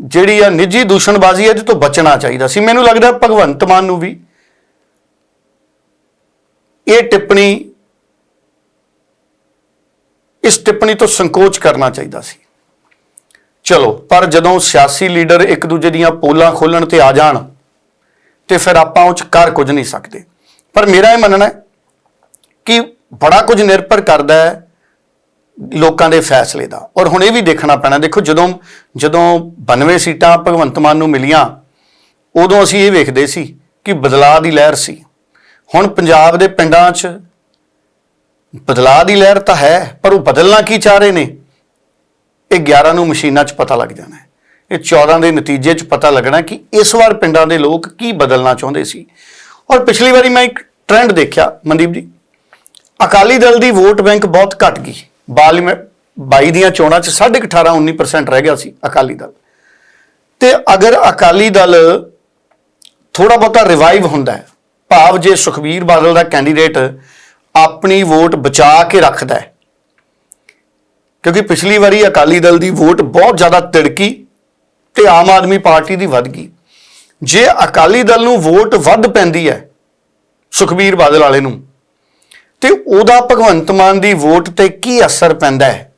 ਜਿਹੜੀ ਆ ਨਿੱਜੀ ਦੂਸ਼ਣਬਾਜ਼ੀ ਹੈ ਇਹਦੇ ਤੋਂ ਬਚਣਾ ਚਾਹੀਦਾ ਸੀ। ਮੈਨੂੰ ਲੱਗਦਾ ਭਗਵੰਤ ਮਾਨ ਨੂੰ ਵੀ ਇਹ ਟਿੱਪਣੀ ਇਸ ਟਿੱਪਣੀ ਤੋਂ ਸੰਕੋਚ ਕਰਨਾ ਚਾਹੀਦਾ ਸੀ। ਚਲੋ, ਪਰ ਜਦੋਂ ਸਿਆਸੀ ਲੀਡਰ ਇੱਕ ਦੂਜੇ ਦੀਆਂ ਪੋਲਾਂ ਖੋਲਣ ਤੇ ਆ ਜਾਣ, ਤੇ ਫਿਰ ਆਪਾਂ ਉਹ ਚ ਕਰ ਕੁਝ ਨਹੀਂ ਸਕਦੇ। ਪਰ ਮੇਰਾ ਇਹ ਮੰਨਣਾ ਹੈ ਕਿ ਬੜਾ ਕੁਝ ਨਿਰਭਰ ਕਰਦਾ ਹੈ ਲੋਕਾਂ ਦੇ ਫੈਸਲੇ ਦਾ। ਔਰ ਹੁਣ ਇਹ ਵੀ ਦੇਖਣਾ ਪੈਣਾ, ਦੇਖੋ ਜਦੋਂ ਜਦੋਂ 92 ਸੀਟਾਂ ਭਗਵੰਤ ਮਾਨ ਨੂੰ ਮਿਲੀਆਂ, ਉਦੋਂ ਅਸੀਂ ਇਹ ਵੇਖਦੇ ਸੀ ਕਿ ਬਦਲਾਅ ਦੀ ਲਹਿਰ ਸੀ। ਹੁਣ ਪੰਜਾਬ ਦੇ ਪਿੰਡਾਂ 'ਚ ਬਦਲਾਅ ਦੀ ਲਹਿਰ ਤਾਂ ਹੈ, ਪਰ ਉਹ ਬਦਲਣਾ ਕੀ ਚਾਹ ਰਹੇ ਨੇ? ਇਹ 11 ਨੂੰ ਮਸ਼ੀਨਾਂ 'ਚ ਪਤਾ ਲੱਗ ਜਾਣਾ ਹੈ। ਇਹ 14 ਦੇ ਨਤੀਜੇ 'ਚ ਪਤਾ ਲੱਗਣਾ ਕਿ ਇਸ ਵਾਰ ਪਿੰਡਾਂ ਦੇ ਲੋਕ ਕੀ ਬਦਲਣਾ ਚਾਹੁੰਦੇ ਸੀ। ਔਰ ਪਿਛਲੀ ਵਾਰੀ ਮੈਂ ਇੱਕ ਟ੍ਰੈਂਡ ਦੇਖਿਆ, ਮਨਦੀਪ ਜੀ। ਅਕਾਲੀ ਦਲ ਦੀ ਵੋਟ ਬੈਂਕ ਬਹੁਤ ਘਟ ਗਈ। ਬਾਲੀਮੈਂਟ 22 ਦੀਆਂ ਚੋਣਾਂ 'ਚ 18.5 19% ਰਹਿ ਗਿਆ ਸੀ ਅਕਾਲੀ ਦਲ। ਤੇ ਅਗਰ ਅਕਾਲੀ ਦਲ ਥੋੜਾ ਬਹੁਤਾ ਰਿਵਾਈਵ ਹੁੰਦਾ ਹੈ, ਭਾਵ ਜੇ ਸੁਖਬੀਰ ਬਾਦਲ ਦਾ ਕੈਂਡੀਡੇਟ ਆਪਣੀ ਵੋਟ ਬਚਾ ਕੇ ਰੱਖਦਾ ਹੈ। ਕਿਉਂਕਿ ਪਿਛਲੀ ਵਾਰੀ ਅਕਾਲੀ ਦਲ ਦੀ ਵੋਟ ਬਹੁਤ ਜ਼ਿਆਦਾ ਤਿੜਕੀ ਤੇ ਆਮ ਆਦਮੀ ਪਾਰਟੀ ਦੀ ਵੱਧ ਗਈ। ਜੇ ਅਕਾਲੀ ਦਲ ਨੂੰ ਵੋਟ ਵੱਧ ਪੈਂਦੀ ਹੈ ਸੁਖਬੀਰ ਬਾਦਲ ਵਾਲੇ ਨੂੰ, ਤੇ ਉਹਦਾ ਭਗਵੰਤ ਮਾਨ ਦੀ ਵੋਟ ਤੇ ਕੀ ਅਸਰ ਪੈਂਦਾ ਹੈ?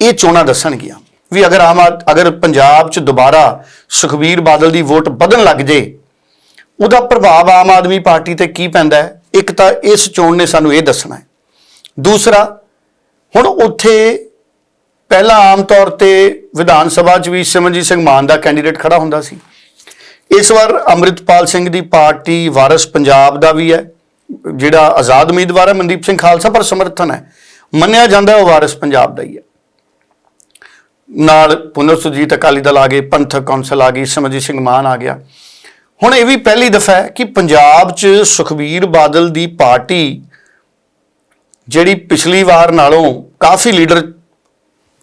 ਇਹ ਚੋਣਾਂ ਦੱਸਣਗੀਆਂ। ਵੀ ਅਗਰ ਆਮ ਆਦ- ਅਗਰ ਪੰਜਾਬ 'ਚ ਦੁਬਾਰਾ ਸੁਖਬੀਰ ਬਾਦਲ ਦੀ ਵੋਟ ਵਧਣ ਲੱਗ ਜੇ, ਉਹਦਾ ਪ੍ਰਭਾਵ ਆਮ ਆਦਮੀ ਪਾਰਟੀ ਤੇ ਕੀ ਪੈਂਦਾ ਹੈ? ਇੱਕ ਤਾਂ ਇਸ ਚੋਣ ਨੇ ਸਾਨੂੰ ਇਹ ਦੱਸਣਾ ਹੈ। ਦੂਸਰਾ, ਹੁਣ ਉੱਥੇ ਪਹਿਲਾਂ ਆਮ ਤੌਰ ਤੇ ਵਿਧਾਨ ਸਭਾ 'ਚ ਵੀ ਸਿਮਰਜੀਤ ਸਿੰਘ ਮਾਨ ਦਾ ਕੈਂਡੀਡੇਟ ਖੜਾ ਹੁੰਦਾ ਸੀ। ਇਸ ਵਾਰ ਅੰਮ੍ਰਿਤਪਾਲ ਸਿੰਘ ਦੀ ਪਾਰਟੀ ਵਾਰਿਸ ਪੰਜਾਬ ਦਾ ਵੀ ਹੈ, ਜਿਹੜਾ ਆਜ਼ਾਦ ਉਮੀਦਵਾਰ ਹੈ, ਮਨਦੀਪ ਸਿੰਘ ਖਾਲਸਾ ਪਰ ਸਮਰਥਨ ਹੈ। ਮੰਨਿਆ ਜਾਂਦਾ ਉਹ ਵਾਰਿਸ ਪੰਜਾਬ ਦਾ ਹੀ ਹੈ। ਨਾਲ ਪੁਨਰ ਸੁਜੀਤ ਅਕਾਲੀ ਦਲ ਆ ਗਏ, ਪੰਥਕ ਕੌਂਸਲ ਆ ਗਈ ਸਿਮਰਜੀਤ ਸਿੰਘ ਮਾਨ ਆ ਗਿਆ। ਹੁਣ ਇਹ ਵੀ ਪਹਿਲੀ ਦਫਾ ਹੈ ਕਿ ਪੰਜਾਬ 'ਚ ਸੁਖਬੀਰ ਬਾਦਲ ਦੀ ਪਾਰਟੀ ਜਿਹੜੀ ਪਿਛਲੀ ਵਾਰ ਨਾਲੋਂ ਕਾਫੀ ਲੀਡਰ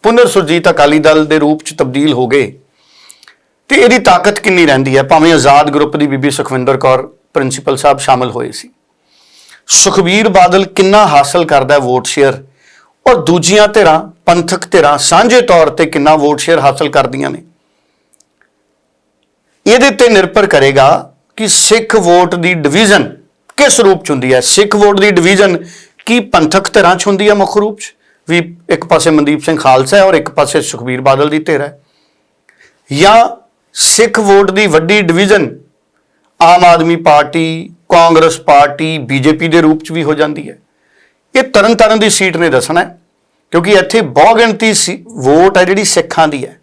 ਪੁਨਰ ਸੁਰਜੀਤ ਅਕਾਲੀ ਦਲ ਦੇ ਰੂਪ 'ਚ ਤਬਦੀਲ ਹੋ ਗਏ। ਤੇ ਇਹਦੀ ਤਾਕਤ ਕਿੰਨੀ ਰਹਿੰਦੀ ਹੈ? ਭਾਵੇਂ ਆਜ਼ਾਦ ਗਰੁੱਪ ਦੀ ਬੀਬੀ ਸੁਖਵਿੰਦਰ ਕੌਰ ਪ੍ਰਿੰਸੀਪਲ ਸਾਹਿਬ ਸ਼ਾਮਲ ਹੋਏ ਸੀ। ਸੁਖਬੀਰ ਬਾਦਲ ਕਿੰਨਾ ਹਾਸਲ ਕਰਦਾ ਹੈ ਵੋਟ ਸ਼ੇਅਰ? ਔਰ ਦੂਜੀਆਂ ਧਿਰਾਂ, ਪੰਥਕ ਧਿਰਾਂ ਸਾਂਝੇ ਤੌਰ ਤੇ ਕਿੰਨਾ ਵੋਟ ਸ਼ੇਅਰ ਹਾਸਲ ਕਰਦੀਆਂ ਨੇ? ਇਹਦੇ ਤੇ ਨਿਰਭਰ ਕਰੇਗਾ ਕਿ ਸਿੱਖ ਵੋਟ ਦੀ ਡਿਵੀਜ਼ਨ ਕਿਸ ਰੂਪ ਚ ਹੁੰਦੀ ਹੈ। ਸਿੱਖ ਵੋਟ ਦੀ ਡਿਵੀਜ਼ਨ ਕੀ ਪੰਥਕ ਧਿਰਾਂ ਚ ਹੁੰਦੀ ਹੈ ਮੁੱਖ ਰੂਪ ਚ? ਵੀ ਇੱਕ ਪਾਸੇ ਮਨਦੀਪ ਸਿੰਘ ਖਾਲਸਾ ਹੈ ਔਰ ਇੱਕ ਪਾਸੇ ਸੁਖਬੀਰ ਬਾਦਲ ਦੀ ਧਿਰ ਹੈ। ਜਾਂ ਸਿੱਖ ਵੋਟ ਦੀ ਵੱਡੀ division Aam Aadmi party, Congress party, BJP ਦੇ ਰੂਪ ਚ ਵੀ ਹੋ ਜਾਂਦੀ ਹੈ। ਇਹ ਤਰਨ ਤਾਰਨ ਦੀ ਸੀਟ ਨੇ ਦੱਸਣਾ ਕਿਉਂਕਿ ਇੱਥੇ ਬਹੁਗਿਣਤੀ ਸੀ- ਵੋਟ ਹੈ ਜਿਹੜੀ ਸਿੱਖਾਂ ਦੀ ਹੈ।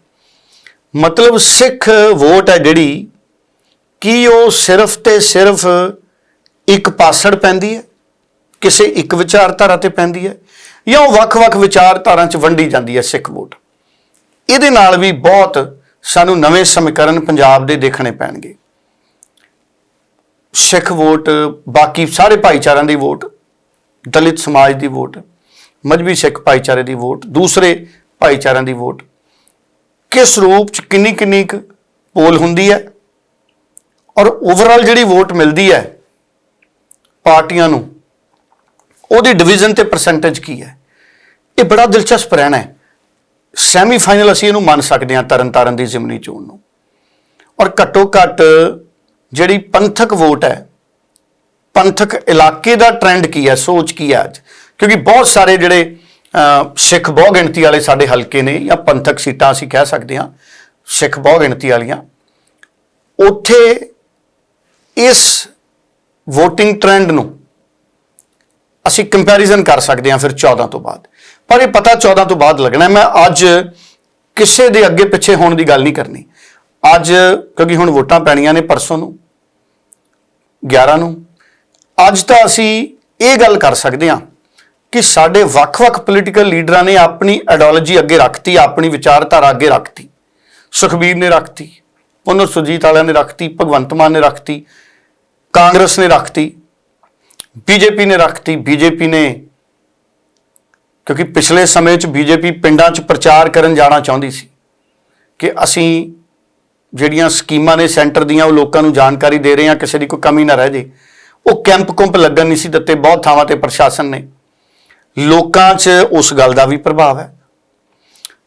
ਮਤਲਬ ਸਿੱਖ ਵੋਟ ਹੈ ਜਿਹੜੀ ਕੀ ਉਹ ਸਿਰਫ ਤੇ ਸਿਰਫ ਇੱਕ ਪਾਸੜ ਪੈਂਦੀ ਹੈ? ਕਿਸੇ ਇੱਕ ਵਿਚਾਰਧਾਰਾ ਤੇ ਪੈਂਦੀ ਹੈ? ਜਾਂ ਉਹ ਵੱਖ-ਵੱਖ ਵਿਚਾਰਧਾਰਾਂ 'ਚ ਵੰਡੀ ਜਾਂਦੀ ਹੈ ਸਿੱਖ ਵੋਟ? ਇਹਦੇ ਨਾਲ ਵੀ ਬਹੁਤ ਸਾਨੂੰ ਨਵੇਂ ਸਮੀਕਰਨ ਪੰਜਾਬ ਦੇ ਦੇਖਣੇ ਪੈਣਗੇ। ਸਿੱਖ ਵੋਟ, ਬਾਕੀ ਸਾਰੇ ਭਾਈਚਾਰਿਆਂ ਦੀ ਵੋਟ, ਦਲਿਤ ਸਮਾਜ ਦੀ ਵੋਟ, ਮਜਬੀ ਸਿੱਖ ਭਾਈਚਾਰੇ ਦੀ ਵੋਟ, ਦੂਸਰੇ ਭਾਈਚਾਰਿਆਂ ਦੀ ਵੋਟ ਕਿਸ ਰੂਪ ਚ ਕਿੰਨੀ ਕਿੰਨੀ ਕੁ ਪੋਲ ਹੁੰਦੀ ਹੈ ਔਰ ਓਵਰਆਲ ਜਿਹੜੀ ਵੋਟ ਮਿਲਦੀ ਹੈ ਪਾਰਟੀਆਂ ਨੂੰ, ਉਹਦੀ ਡਿਵੀਜ਼ਨ ਤੇ ਪਰਸੈਂਟੇਜ ਕੀ ਹੈ? ਇਹ ਬੜਾ ਦਿਲਚਸਪ ਰਹਿਣਾ ਹੈ। ਸੈਮੀ ਫਾਈਨਲ ਅਸੀਂ ਇਹਨੂੰ ਮੰਨ ਸਕਦੇ ਹਾਂ ਤਰਨਤਾਰਨ ਦੀ ਜ਼ਿਮਨੀ ਚੋਣ ਨੂੰ। ਔਰ ਘੱਟੋ ਘੱਟ ਜਿਹੜੀ ਪੰਥਕ ਵੋਟ ਹੈ, ਪੰਥਕ ਇਲਾਕੇ ਦਾ ਟ੍ਰੈਂਡ ਕੀ ਹੈ, ਸੋਚ ਕੀ ਹੈ ਅੱਜ? ਕਿਉਂਕਿ ਬਹੁਤ ਸਾਰੇ ਜਿਹੜੇ ਸਿੱਖ ਬਹੁ ਗਿਣਤੀ ਵਾਲੇ ਸਾਡੇ ਹਲਕੇ ਨੇ ਜਾਂ ਪੰਥਕ ਸੀਟਾਂ ਅਸੀਂ ਕਹਿ ਸਕਦੇ ਹਾਂ, ਸਿੱਖ ਬਹੁ ਗਿਣਤੀ ਵਾਲੀਆਂ। ਉੱਥੇ ਇਸ VOTING ਟ੍ਰੈਂਡ ਨੂੰ ਅਸੀਂ ਕੰਪੈਰੀਜ਼ਨ ਕਰ ਸਕਦੇ ਹਾਂ ਫਿਰ 14 ਤੋਂ ਬਾਅਦ। ਪਰ ਇਹ ਪਤਾ 14 ਤੋਂ ਬਾਅਦ ਲੱਗਣਾ, ਮੈਂ ਅੱਜ ਕਿਸੇ ਦੇ ਅੱਗੇ ਪਿੱਛੇ ਹੋਣ ਦੀ ਗੱਲ ਨਹੀਂ ਕਰਨੀ। ਅੱਜ ਕਿਉਂਕਿ ਹੁਣ ਵੋਟਾਂ ਪੈਣੀਆਂ ਨੇ ਪਰਸੋਂ ਨੂੰ 11 ਨੂੰ। ਅੱਜ ਤਾਂ ਅਸੀਂ ਇਹ ਗੱਲ ਕਰ ਸਕਦੇ ਹਾਂ ਕਿ ਸਾਡੇ ਵੱਖ-ਵੱਖ ਪੋਲੀਟੀਕਲ ਲੀਡਰਾਂ ਨੇ ਆਪਣੀ ਆਈਡੀਓਲੋਜੀ ਅੱਗੇ ਰੱਖਤੀ, ਆਪਣੀ ਵਿਚਾਰਧਾਰਾ ਅੱਗੇ ਰੱਖਤੀ। ਸੁਖਬੀਰ ਨੇ ਰੱਖਤੀ ਪੁਨਰ ਸੁਜੀਤ ਵਾਲਿਆਂ ਨੇ ਰੱਖਤੀ, ਭਗਵੰਤ ਮਾਨ ਨੇ ਰੱਖਤੀ, ਕਾਂਗਰਸ ਨੇ ਰੱਖਤੀ, ਬੀਜੇਪੀ ਨੇ ਰੱਖਤੀ, ਬੀਜੇਪੀ ਨੇ ਕਿਉਂਕਿ ਪਿਛਲੇ ਸਮੇਂ 'ਚ ਬੀਜੇਪੀ ਪਿੰਡਾਂ 'ਚ ਪ੍ਰਚਾਰ ਕਰਨ ਜਾਣਾ ਚਾਹੁੰਦੀ ਸੀ ਕਿ ਅਸੀਂ ਜਿਹੜੀਆਂ ਸਕੀਮਾਂ ਨੇ ਸੈਂਟਰ ਦੀਆਂ, ਉਹ ਲੋਕਾਂ ਨੂੰ ਜਾਣਕਾਰੀ ਦੇ ਰਹੇ ਹਾਂ, ਕਿਸੇ ਦੀ ਕੋਈ ਕਮੀ ਨਾ ਰਹਿ ਜੇ। ਉਹ ਕੈਂਪ ਕੁੰਪ ਲੱਗਣ ਨਹੀਂ ਸੀ ਦਿੱਤੇ, ਬਹੁਤ ਥਾਵਾਂ ਤੇ ਪ੍ਰਸ਼ਾਸਨ ਨੇ ਲੋਕਾਂ 'ਚ ਉਸ ਗੱਲ ਦਾ ਵੀ ਪ੍ਰਭਾਵ ਹੈ।